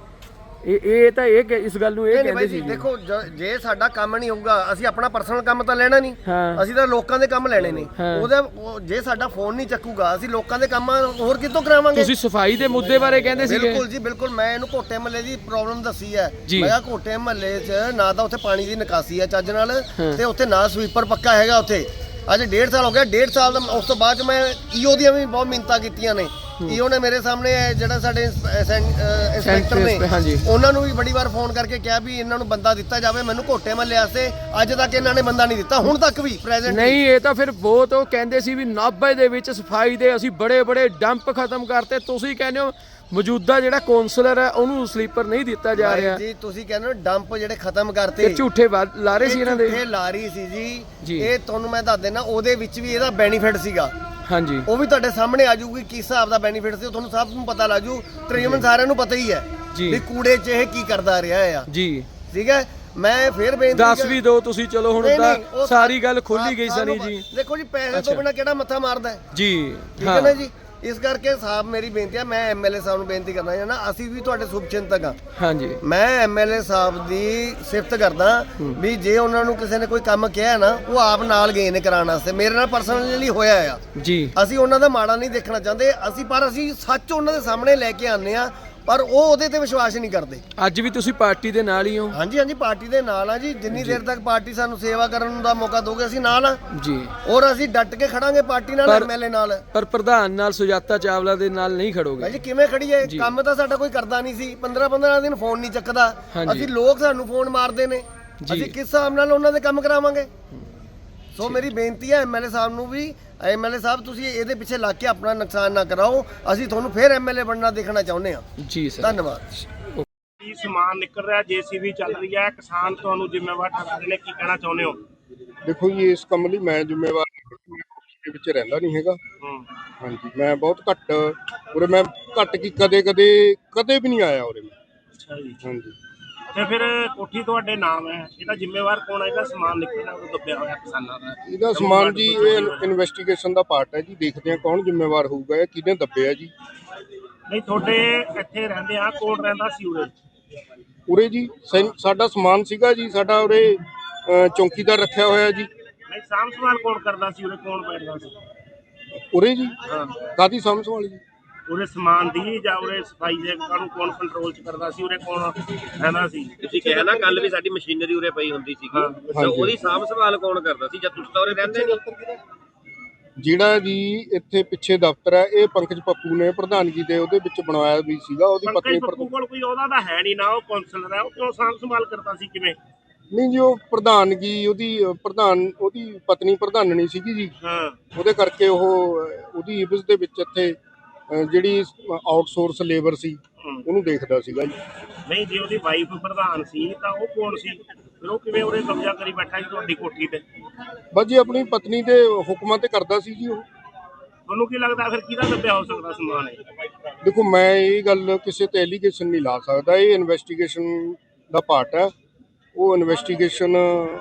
ਇਹ ਇਹ ਤਾਂ ਇਹ ਕਿ- ਇਸ ਗੱਲ ਨੂੰ ਇਹ ਨਹੀਂ ਨਹੀਂ ਬਾਈ ਕਹਿੰਦੇ ਸੀ ਜੀ। ਦੇਖੋ ਜ- ਜੇ ਸਾਡਾ ਕੰਮ ਨਹੀਂ ਹੋਊਗਾ ਅਸੀਂ ਆਪਣਾ ਪਰਸਨਲ ਕੰਮ ਤਾਂ ਲੈਣਾ ਨਹੀਂ। ਹਾਂ। ਅਸੀਂ ਤਾਂ ਲੋਕਾਂ ਦੇ ਕੰਮ ਲੈਣੇ ਨੇ। ਹਾਂ। ਉਹਦੇ ਉਹ- ਜੇ ਸਾਡਾ ਫੋਨ ਨਹੀਂ ਚੱਕੂਗਾ ਅਸੀਂ ਲੋਕਾਂ ਦੇ ਕੰਮ ਹੋਰ ਕਿੱਥੋਂ ਕਰਾਵਾਂਗੇ? ਤੁਸੀਂ ਸਫ਼ਾਈ ਦੇ ਮੁੱਦੇ ਬਾਰੇ ਕਹਿੰਦੇ ਸੀਗੇ। ਬਿਲਕੁਲ ਜੀ ਬਿਲਕੁਲ। ਮੈਂ ਇਹਨੂੰ ਕੋਟੇ ਮਹੱਲੇ ਦੀ ਪ੍ਰੋਬਲਮ ਦੱਸੀ ਹੈ। ਜੀ। ਮੈਂ ਕਿਹਾ ਕੋਟੇ ਮਹੱਲੇ 'ਚ ਨਾ ਤਾਂ ਉੱਥੇ ਪਾਣੀ ਦੀ ਨਿਕਾਸੀ ਹੈ ਚੱਜ ਨਾਲ ਤੇ ਉੱਥੇ ਨਾ ਸਵੀਪਰ ਪੱਕਾ ਹੈਗਾ ਉੱਥੇ। ਅੱਜ ਡੇਢ ਸਾਲ ਹੋ ਗਿਆ ਡੇਢ ਸਾਲ ਦਾ ਉਸ ਤੋਂ ਬਾਅਦ 'ਚ ਮੈਂ ਈਓ ਦੀਆਂ ਵੀ ਬਹੁਤ ਮਿੰਤਾਂ ਕੀਤੀਆਂ ਨੇ। ਈਓ ਨੇ ਮੇਰੇ ਸਾਹਮਣੇ ਇਹ ਜਿਹੜਾ ਸਾਡੇ ਇੰਸਪੈਕਟਰ ਨੇ ਹਾਂਜੀ। ਉਹਨਾਂ ਨੂੰ ਵੀ ਬੜੀ ਵਾਰ ਫੋਨ ਕਰਕੇ ਕਿਹਾ ਵੀ ਇਹਨਾਂ ਨੂੰ ਬੰਦਾ ਦਿੱਤਾ ਜਾਵੇ ਮੈਨੂੰ ਕੋਟੇ ਮਹੱਲੇ ਵਾਸਤੇ ਅੱਜ ਤੱਕ ਇਹਨਾਂ ਨੇ ਬੰਦਾ ਨਹੀਂ ਦਿੱਤਾ ਹੁਣ ਤੱਕ ਵੀ ਪ੍ਰੈਜ਼ੈਂਟ ਨਹੀਂ ਇਹ ਤਾਂ ਫਿਰ ਬਹੁਤ ਉਹ ਕਹਿੰਦੇ ਸੀ ਵੀ 90 ਦੇ ਵਿੱਚ ਸਫ਼ਾਈ ਦੇ ਅਸੀਂ ਬੜੇ ਬੜੇ ਡੰਪ ਖਤਮ ਕਰਤੇ ਤੁਸੀਂ ਕਹਿੰਦੇ ਹੋ ਮੌਜੂਦਾ ਜਿਹੜਾ ਕਾਉਂਸਲਰ ਹੈ ਉਹਨੂੰ ਸਲੀਪਰ ਨਹੀਂ ਦਿੱਤਾ ਜਾ ਰਿਹਾ। ਜੀ ਤੁਸੀਂ ਕਹਿੰਦੇ ਹੋ ਡੰਪ ਜਿਹੜੇ ਖਤਮ ਕਰਤੇ। ਝੂਠੇ ਵਾ- ਲਾ ਰਹੇ ਸੀ ਇਹਨਾਂ ਦੇ। ਇਹ ਲਾਰੀ ਸੀ ਜੀ। ਜੀ। ਇਹ ਤੁਹਾਨੂੰ ਮੈਂ ਦੱਸ ਦੇਣਾ ਉਹਦੇ ਵਿੱਚ ਵੀ ਇਹਦਾ ਬੈਨੀਫਿਟ ਸੀਗਾ। ਹਾਂਜੀ। ਉਹ ਵੀ ਤੁਹਾਡੇ ਸਾਹਮਣੇ ਆ ਜਾਊਗੀ ਕਿਸ ਹਿਸਾਬ ਦਾ ਬੈਨੀਫਿਟ ਸੀ ਉਹ ਤੁਹਾਨੂੰ ਸਭ ਨੂੰ ਪਤਾ ਲੱਗ ਜੂ ਤਕਰੀਬਨ ਸਾਰਿਆਂ ਨੂੰ ਪਤਾ ਹੀ ਹੈ ਜੀ। ਵੀ ਕੂੜੇ 'ਚ ਇਹ ਕੀ ਕਰਦਾ ਰਿਹਾ ਆ। ਜੀ। ਠੀਕ ਹੈ? ਮੈਂ ਫੇਰ ਬੇਨਤੀ ਦੱਸ ਕਰ- ਵੀ ਦਿਓ ਤੁਸੀਂ ਚਲੋ ਹੁਣ ਨਹੀਂ, ਤਾਂ ਉਹ ਸਾਰੀ ਗੱਲ ਖੋਲੀ ਗਈ ਸਾਨੂੰ ਸਨੀ ਜੀ। ਦੇਖੋ ਜੀ ਪੈਸੇ ਤੋਂ ਬਿਨਾ ਕਿਹੜਾ ਮੱਥਾ ਮਾਰਦਾ ਹੈ? ਜੀ ਠੀਕ ਹੈ ਨਾ ਜੀ? ਇਸ ਕਰਕੇ ਸਾਹਿਬ ਮੇਰੀ ਬੇਨਤੀ ਹੈ ਮੈਂ ਐਮਐਲਏ ਸਾਹਿਬ ਨੂੰ ਬੇਨਤੀ ਕਰਨਾ ਚਾਹੁੰਦਾ ਅਸੀਂ ਵੀ ਤੁਹਾਡੇ ਸ਼ੁਭਚਿੰਤਕ ਹਾਂ ਹਾਂਜੀ। ਮੈਂ ਐਮਐਲਏ ਸਾਹਿਬ ਦੀ ਸਿਫਤ ਕਰਦਾ ਵੀ ਜੇ ਉਹਨਾਂ ਨੂੰ ਕਿਸੇ ਨੇ ਕੋਈ ਕੰਮ ਕਿਹਾ ਨਾ ਉਹ ਆਪ ਨਾਲ ਗਏ ਨੇ ਕਰਾਉਣ ਵਾਸਤੇ। ਮੇਰੇ ਨਾਲ ਪਰਸਨਲੀ ਹੋਇਆ ਆ। ਜੀ। ਅਸੀਂ ਉਹਨਾਂ ਦਾ ਮਾੜਾ ਨਹੀਂ ਦੇਖਣਾ ਚਾਹੁੰਦੇ ਅਸੀਂ ਪਰ ਅਸੀਂ ਸੱਚ ਉਹਨਾਂ ਦੇ ਸਾਹਮਣੇ ਲੈ ਕੇ ਆਉਂਦੇ ਆ ਪਰ ਉਹ ਉਹਦੇ ਤੇ ਵਿਸ਼ਵਾਸ ਨਹੀਂ ਕਰਦੇ। ਅੱਜ ਵੀ ਤੁਸੀਂ ਪਾਰਟੀ ਦੇ ਨਾਲ ਹੀ ਹੋ? ਹਾਂਜੀ ਹਾਂਜੀ ਪਾਰਟੀ ਦੇ ਨਾਲ ਆ ਜੀ। ਜਿੰਨੀ ਦੇਰ ਤੱਕ ਪਾਰਟੀ ਸਾਨੂੰ ਸੇਵਾ ਕਰਨ ਦਾ ਮੌਕਾ ਦੋਗੇ ਅਸੀਂ ਨਾਲ ਆ। ਜੀ। ਔਰ ਅਸੀਂ ਡਟ ਕੇ ਖੜਾਂਗੇ ਪਾਰਟੀ ਨਾਲ ਐਮਐਲਏ ਨਾਲ। ਪਰ ਪ੍ਰਧਾਨ ਨਾਲ ਸੁਜਾਤਾ ਚਾਵਲਾ ਦੇ ਨਾਲ ਨਹੀਂ ਭਾਈ ਖੜੋਗੇ ਜੀ ਕਿਵੇਂ ਖੜੀਏ ਕੰਮ ਤਾਂ ਸਾਡਾ ਕੋਈ ਕਰਦਾ ਨਹੀਂ ਸੀ। 15 15 ਦਿਨ ਫੋਨ ਨਹੀਂ ਚੱਕਦਾ। ਅਸੀਂ ਲੋਕ ਸਾਨੂੰ ਫੋਨ ਮਾਰਦੇ ਨੇ। ਅਸੀਂ ਕਿਸ ਹਿਸਾਬ ਨਾਲ ਉਹਨਾਂ ਦੇ ਕੰਮ ਕਰਾਵਾਂਗੇ? ਸੋ ਮੇਰੀ ਬੇਨਤੀ ਹੈ ਐਮਐਲਏ ਸਾਹਿਬ ਨੂੰ ਵੀ ਐਮਐਲਏ ਸਾਹਿਬ ਤੁਸੀਂ ਇਹਦੇ ਪਿੱਛੇ ਲੱਗ ਕੇ ਆਪਣਾ ਨੁਕਸਾਨ ਨਾ ਕਰਾਓ। ਅਸੀਂ ਤੁਹਾਨੂੰ ਫੇਰ ਐਮਐਲਏ ਬਣਨਾ ਦੇਖਣਾ ਚਾਹੁੰਦੇ ਹਾਂ। ਜੀ ਸਰ। ਧੰਨਵਾਦ। ਕੀ ਸਮਾਨ ਨਿਕਲ ਰਿਹਾ ਜੀਸੀਬੀ ਚੱਲ ਰਹੀ ਹੈ। ਕਿਸਾਨ ਤੁਹਾਨੂੰ ਜ਼ਿੰਮੇਵਾਰ ਠਹਿਰਾਉਂਦੇ ਨੇ ਕੀ ਕਹਿਣਾ ਚਾਹੁੰਦੇ ਹੋ? ਦੇਖੋ ਜੀ ਇਸ ਕੰਮ ਲਈ ਮੈਂ ਜ਼ਿੰਮੇਵਾਰ ਨਹੀਂ, ਦੇ ਵਿੱਚ ਰਹਿੰਦਾ ਨਹੀਂ ਹੈਗਾ। ਹੂੰ। ਹਾਂਜੀ ਮੈਂ ਬਹੁਤ ਘੱਟ ਉਰੇ ਮੈਂ ਘੱਟ ਕੀ ਕਦੇ ਕਦੇ ਕਦੇ ਵੀ ਨਹੀਂ ਆਇਆ ਉਰੇ ਮੈਂ। ਅੱਛਾ ਜੀ। ਹਾਂਜੀ। ਤੇ ਫਿਰ ਕੋਠੀ ਤੁਹਾਡੇ ਨਾਮ ਹੈ ਇਹਦਾ ਜ਼ਿੰਮੇਵਾਰ ਕੌਣ ਹੈ? ਇਹਦਾ ਸਮਾਨ ਨਿਕਲਣਾ ਉਹ ਦੱਬਿਆ ਹੋਇਆ ਕਿਸਾਨਾਂ ਦਾ। ਇਹਦਾ ਸਮਾਨ ਜੀ ਇਹ ਇਨਵੈਸਟੀਗੇਸ਼ਨ ਦਾ ਪਾਰਟ ਹੈ ਜੀ ਦੇਖਦੇ ਹਾਂ ਕੌਣ ਜ਼ਿੰਮੇਵਾਰ ਹੋਊਗਾ ਇਹ ਕਿਹਨੇ ਦੱਬਿਆ ਜੀ? ਨਹੀਂ ਤੁਹਾਡੇ ਇੱਥੇ ਰਹਿੰਦੇ ਆ ਕੌਣ ਰਹਿੰਦਾ ਸੀ ਉਰੇ? ਉਰੇ ਜੀ ਸਾਡਾ ਸਮਾਨ ਸੀਗਾ ਜੀ ਸਾਡਾ ਉਰੇ ਚੌਕੀਦਾਰ ਰੱਖਿਆ ਹੋਇਆ ਜੀ। ਨਹੀਂ ਸੰਭਾਲ ਕੌਣ ਕਰਦਾ ਸੀ ਉਰੇ ਕੌਣ ਬੈਠਦਾ ਸੀ? ਉਰੇ ਜੀ? ਹਾਂ। ਕਾਦੀ ਸੰਭਾਲ ਜੀ? ਉਰੇ ਸਮਾਨ ਦੀ ਜਾਂ ਉਰੇ ਸਫ਼ਾਈ ਦੇ ਕਾਨੂੰ ਕੌਣ ਕੰਟਰੋਲ ਚ ਕਰਦਾ ਸੀ ਉਰੇ ਕੌਣ ਰਹਿੰਦਾ ਸੀ? ਤੁਸੀਂ ਕਿਹਾ ਨਾ ਕੱਲ ਵੀ ਸਾਡੀ ਮਸ਼ੀਨਰੀ ਉਰੇ ਪਈ ਹੁੰਦੀ ਸੀਗੀ। ਤਾਂ ਉਹਦੀ ਸਾਂਭ ਸੰਭਾਲ ਕੌਣ ਕਰਦਾ ਸੀ ਜਦ ਤੁਸੀਂ ਤਾਂ ਉਰੇ ਰਹਿੰਦੇ ਨਹੀਂ? ਜਿਹੜਾ ਜੀ ਇੱਥੇ ਪਿੱਛੇ ਦਫ਼ਤਰ ਹੈ ਇਹ ਪੰਕਜ ਪੱਪੂ ਨੇ ਪ੍ਰਧਾਨਗੀ ਦੇ ਉਹਦੇ ਵਿੱਚ ਬਣਾਇਆ ਵੀ ਸੀਗਾ ਉਹਦੀ ਪੰਕਜ ਪਤਨੀ ਪੱਪੂ ਕੋਲ ਕੋਈ ਉਹਦਾ ਤਾਂ ਹੈ ਨਹੀਂ ਨਾ ਉਹ ਕਾਉਂਸਲਰ ਹੈ ਉਹ ਕਿਉਂ ਸਾਂਭ ਸੰਭਾਲ ਕਰਦਾ ਸੀ ਕਿਵੇਂ? ਨਹੀਂ ਜੀ ਉਹ ਪ੍ਰਧਾਨਗੀ ਉਹਦੀ ਪ੍ਰਧਾਨ ਉਹਦੀ ਪਤਨੀ ਪ੍ਰਧਾਨਣੀ ਸੀਗੀ ਜੀ। ਹਾਂ। ਉਹਦੇ ਕਰਕੇ ਉਹ ਉਹਦੀ ਇਬਸ ਦੇ ਵਿੱਚ ਇੱਥੇ ਅ, ਜਿਹੜੀ ਆਊਟਸੋਰਸ ਲੇਬਰ ਸੀ। ਉਹਨੂੰ ਦੇਖਦਾ ਸੀਗਾ ਜੀ। ਨਹੀਂ ਜੇ ਉਹਦੀ ਵਾਈਫ ਪ੍ਰਧਾਨ ਸੀ ਤਾਂ ਉਹ ਕੌਣ ਸੀ? ਫਿਰ ਉਹ ਕਿਵੇਂ ਉਰੇ ਕਬਜ਼ਾ ਕਰੀ ਬੈਠਾ ਸੀ ਤੁਹਾਡੀ ਕੋਠੀ ਤੇ? ਬਸ ਜੀ ਆਪਣੀ ਪਤਨੀ ਦੇ ਹੁਕਮਾਂ ਤੇ ਕਰਦਾ ਸੀ ਜੀ ਉਹ। ਤੁਹਾਨੂੰ ਕੀ ਲੱਗਦਾ ਫਿਰ ਕਿਹਦਾ ਦੱਬਿਆ ਹੋ ਸਕਦਾ ਸਮਾਨ ਇਹ? ਦੇਖੋ ਮੈਂ ਇਹ ਗੱਲ ਕਿਸੇ ਤੇ ਐਲੀਗੇਸ਼ਨ ਨਹੀਂ ਲਾ ਸਕਦਾ। ਇਹ ਇਨਵੈਸਟੀਗੇਸ਼ਨ ਦਾ ਪਾਰਟ ਹੈ। ਉਹ ਇਨਵੈਸਟੀਗੇਸ਼ਨ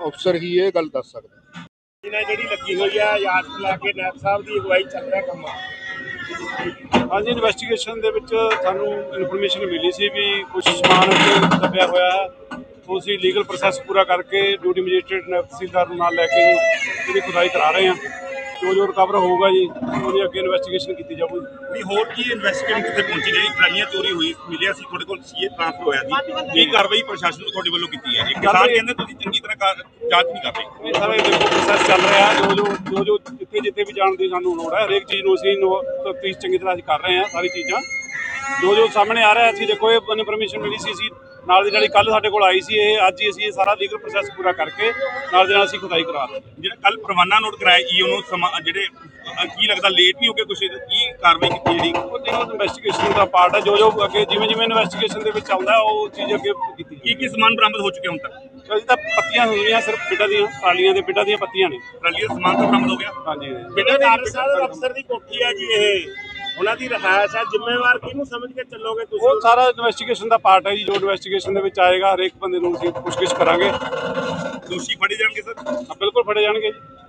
ਅਫਸਰ ਹੀ ਇਹ ਗੱਲ ਦੱਸ ਸਕਦਾ। ਜਿਹਨਾਂ ਜਿਹੜੀ ਲੱਗੀ ਹੋਈ ਆ ਯਾਦ ਲਾ ਕੇ ਨਾਇਬ ਸਾਹਿਬ ਦੀ ਅਗਵਾਈ ਚੱਲ ਰਿਹਾ ਕੰਮ। ਹਾਂਜੀ ਇਨਵੈਸਟੀਗੇਸ਼ਨ ਦੇ ਵਿੱਚ ਸਾਨੂੰ ਇਨਫੋਰਮੇਸ਼ਨ ਮਿਲੀ ਸੀ ਵੀ ਕੁਝ ਸਮਾਨ ਇੱਥੇ ਦੱਬਿਆ ਹੋਇਆ ਹੈ। ਉਹ ਅਸੀਂ ਲੀਗਲ ਪ੍ਰੋਸੈਸ ਪੂਰਾ ਕਰਕੇ ਡਿਊਟੀ ਮੈਜਿਸਟ੍ਰੇਟ ਨਾਇਬ ਤਹਿਸੀਲਦਾਰ ਨੂੰ ਨਾਲ ਲੈ ਕੇ ਜੀ ਇਹਦੀ ਖੁਦਾਈ ਕਰਾ ਰਹੇ ਹਾਂ। ਜੋ ਜੋ ਰਿਕਵਰ ਹੋਊਗਾ ਜੀ ਉਹਦੀ ਅੱਗੇ ਇਨਵੈਸਟੀਗੇਸ਼ਨ ਕੀਤੀ ਜਾਊਗੀ। ਨਹੀਂ ਹੋਰ ਕੀ ਇਨਵੈਸਟੀਗੇਸ਼ਨ ਕਿਤੇ ਪਹੁੰਚੀ ਜਿਹੜੀ ਟਰਾਲੀਆਂ ਚੋਰੀ ਹੋਈ ਮਿਲਿਆ ਸੀ ਤੁਹਾਡੇ ਕੋਲ ਸੀਏ ਟ੍ਰਾਂਸਫਰ ਹੋਇਆ ਸੀ ਕੀ ਕਾਰਵਾਈ ਪ੍ਰਸ਼ਾਸਨ ਨੂੰ ਤੁਹਾਡੇ ਵੱਲੋਂ ਕੀਤੀ ਹੈ ਇਹ ਕਿਸਾਨ ਕਹਿੰਦੇ ਤੁਸੀਂ ਚੰਗੀ ਤਰ੍ਹਾਂ ਕਾ- ਜਾਂਚ ਨਹੀਂ ਕਰ ਰਹੇ। ਇਹ ਸਾਰਾ ਦੇਖੋ ਪ੍ਰੋਸੈਸ ਚੱਲ ਰਿਹਾ ਜੋ ਜੋ ਜੋ ਜੋ ਜਿੱਥੇ ਜਿੱਥੇ ਵੀ ਜਾਣ ਦੀ ਸਾਨੂੰ ਲੋੜ ਹੈ ਹਰੇਕ ਚੀਜ਼ ਨੂੰ ਅਸੀਂ ਤਫਤੀਸ਼ ਚੰਗੀ ਤਰ੍ਹਾਂ ਅਸੀਂ ਕਰ ਰਹੇ ਹਾਂ ਸਾਰੀ ਚੀਜ਼ਾਂ। ਜੋ ਜੋ ਸਾਹਮਣੇ ਆ ਰਿਹਾ ਅਸੀਂ ਦੇਖੋ ਇਹ ਇਨਫੋਰਮੇਸ਼ਨ ਮਿਲੀ ਸੀ ਅਸੀਂ ਨਾਲ ਦੀ ਨਾਲ ਕੱਲ ਸਾਡੇ ਕੋਲ ਆਈ ਸੀ ਇਹ ਅੱਜ ਹੀ ਅਸੀਂ ਇਹ ਸਾਰਾ ਲੀਗਲ ਪ੍ਰੋਸੈਸ ਪੂਰਾ ਕਰਕੇ ਨਾਲ ਦੇ ਨਾਲ ਅਸੀਂ ਖੁਦਾਈ ਕਰਾ ਦਿੱਤੀ। ਜਿਹੜਾ ਕੱਲ ਪਰਵਾਨਾ ਨੋਟ ਕਰਾਇਆ ਈ ਉਹਨੂੰ ਸਮਾ- ਜਿਹੜੇ ਕੀ ਲੱਗਦਾ ਲੇਟ ਨਹੀਂ ਹੋ ਗਿਆ ਕੁਛ? ਕੀ ਕਾਰਵਾਈ ਕੀਤੀ ਜਿਹੜੀ? ਉਹ ਦੇਖੋ ਇਨਵੈਸਟੀਗੇਸ਼ਨ ਦਾ ਪਾਰਟ ਹੈ ਜੋ ਜੋ ਅੱਗੇ ਜਿਵੇਂ ਜਿਵੇਂ ਇਨਵੈਸਟੀਗੇਸ਼ਨ ਦੇ ਵਿੱਚ ਆਉਂਦਾ ਉਹ ਚੀਜ਼ ਅੱਗੇ ਕੀਤੀ ਕੀ ਕੀ ਸਮਾਨ ਬਰਾਮਦ ਹੋ ਚੁੱਕਿਆ ਹੁਣ ਤੱਕ? ਅਜੇ ਤਾਂ ਪੱਤੀਆਂ ਹੋਈਆਂ ਸਿਰਫ ਪਿੱਡਾ ਦੀਆਂ ਟਰਾਲੀਆਂ ਦੇ ਪਿੱਡਾ ਦੀਆਂ ਪੱਤੀਆਂ ਨੇ। ਟਰਾਲੀ ਦਾ ਸਮਾਨ ਤਾਂ ਬਰਾਮਦ ਹੋ ਗਿਆ। ਹਾਂਜੀ ਕਾਰਜ ਸਾਹਿਬ ਅਫਸਰ ਦੀ ਕੋਠੀ ਹੈ ਜੀ ਇਹ। ਉਹਨਾਂ ਦੀ ਰਹਾਇਸ਼ ਹੈ ਜ਼ਿੰਮੇਵਾਰ ਕਿਹਨੂੰ ਸਮਝ ਕੇ ਚੱਲੋਗੇ ਤੁਸੀਂ? ਉਹ ਸਾਰਾ ਇਨਵੈਸਟੀਗੇਸ਼ਨ ਦਾ ਪਾਰਟ ਹੈ ਜੀ ਜੋ ਇਨਵੈਸਟੀਗੇਸ਼ਨ ਦੇ ਵਿੱਚ ਆਏਗਾ ਹਰੇਕ ਬੰਦੇ ਨੂੰ ਅਸੀਂ ਪੁੱਛਗਿੱਛ ਕਰਾਂਗੇ। ਦੋਸ਼ੀ ਫੜੇ ਜਾਣਗੇ ਸਰ? ਬਿਲਕੁਲ ਫੜੇ ਜਾਣਗੇ ਜੀ।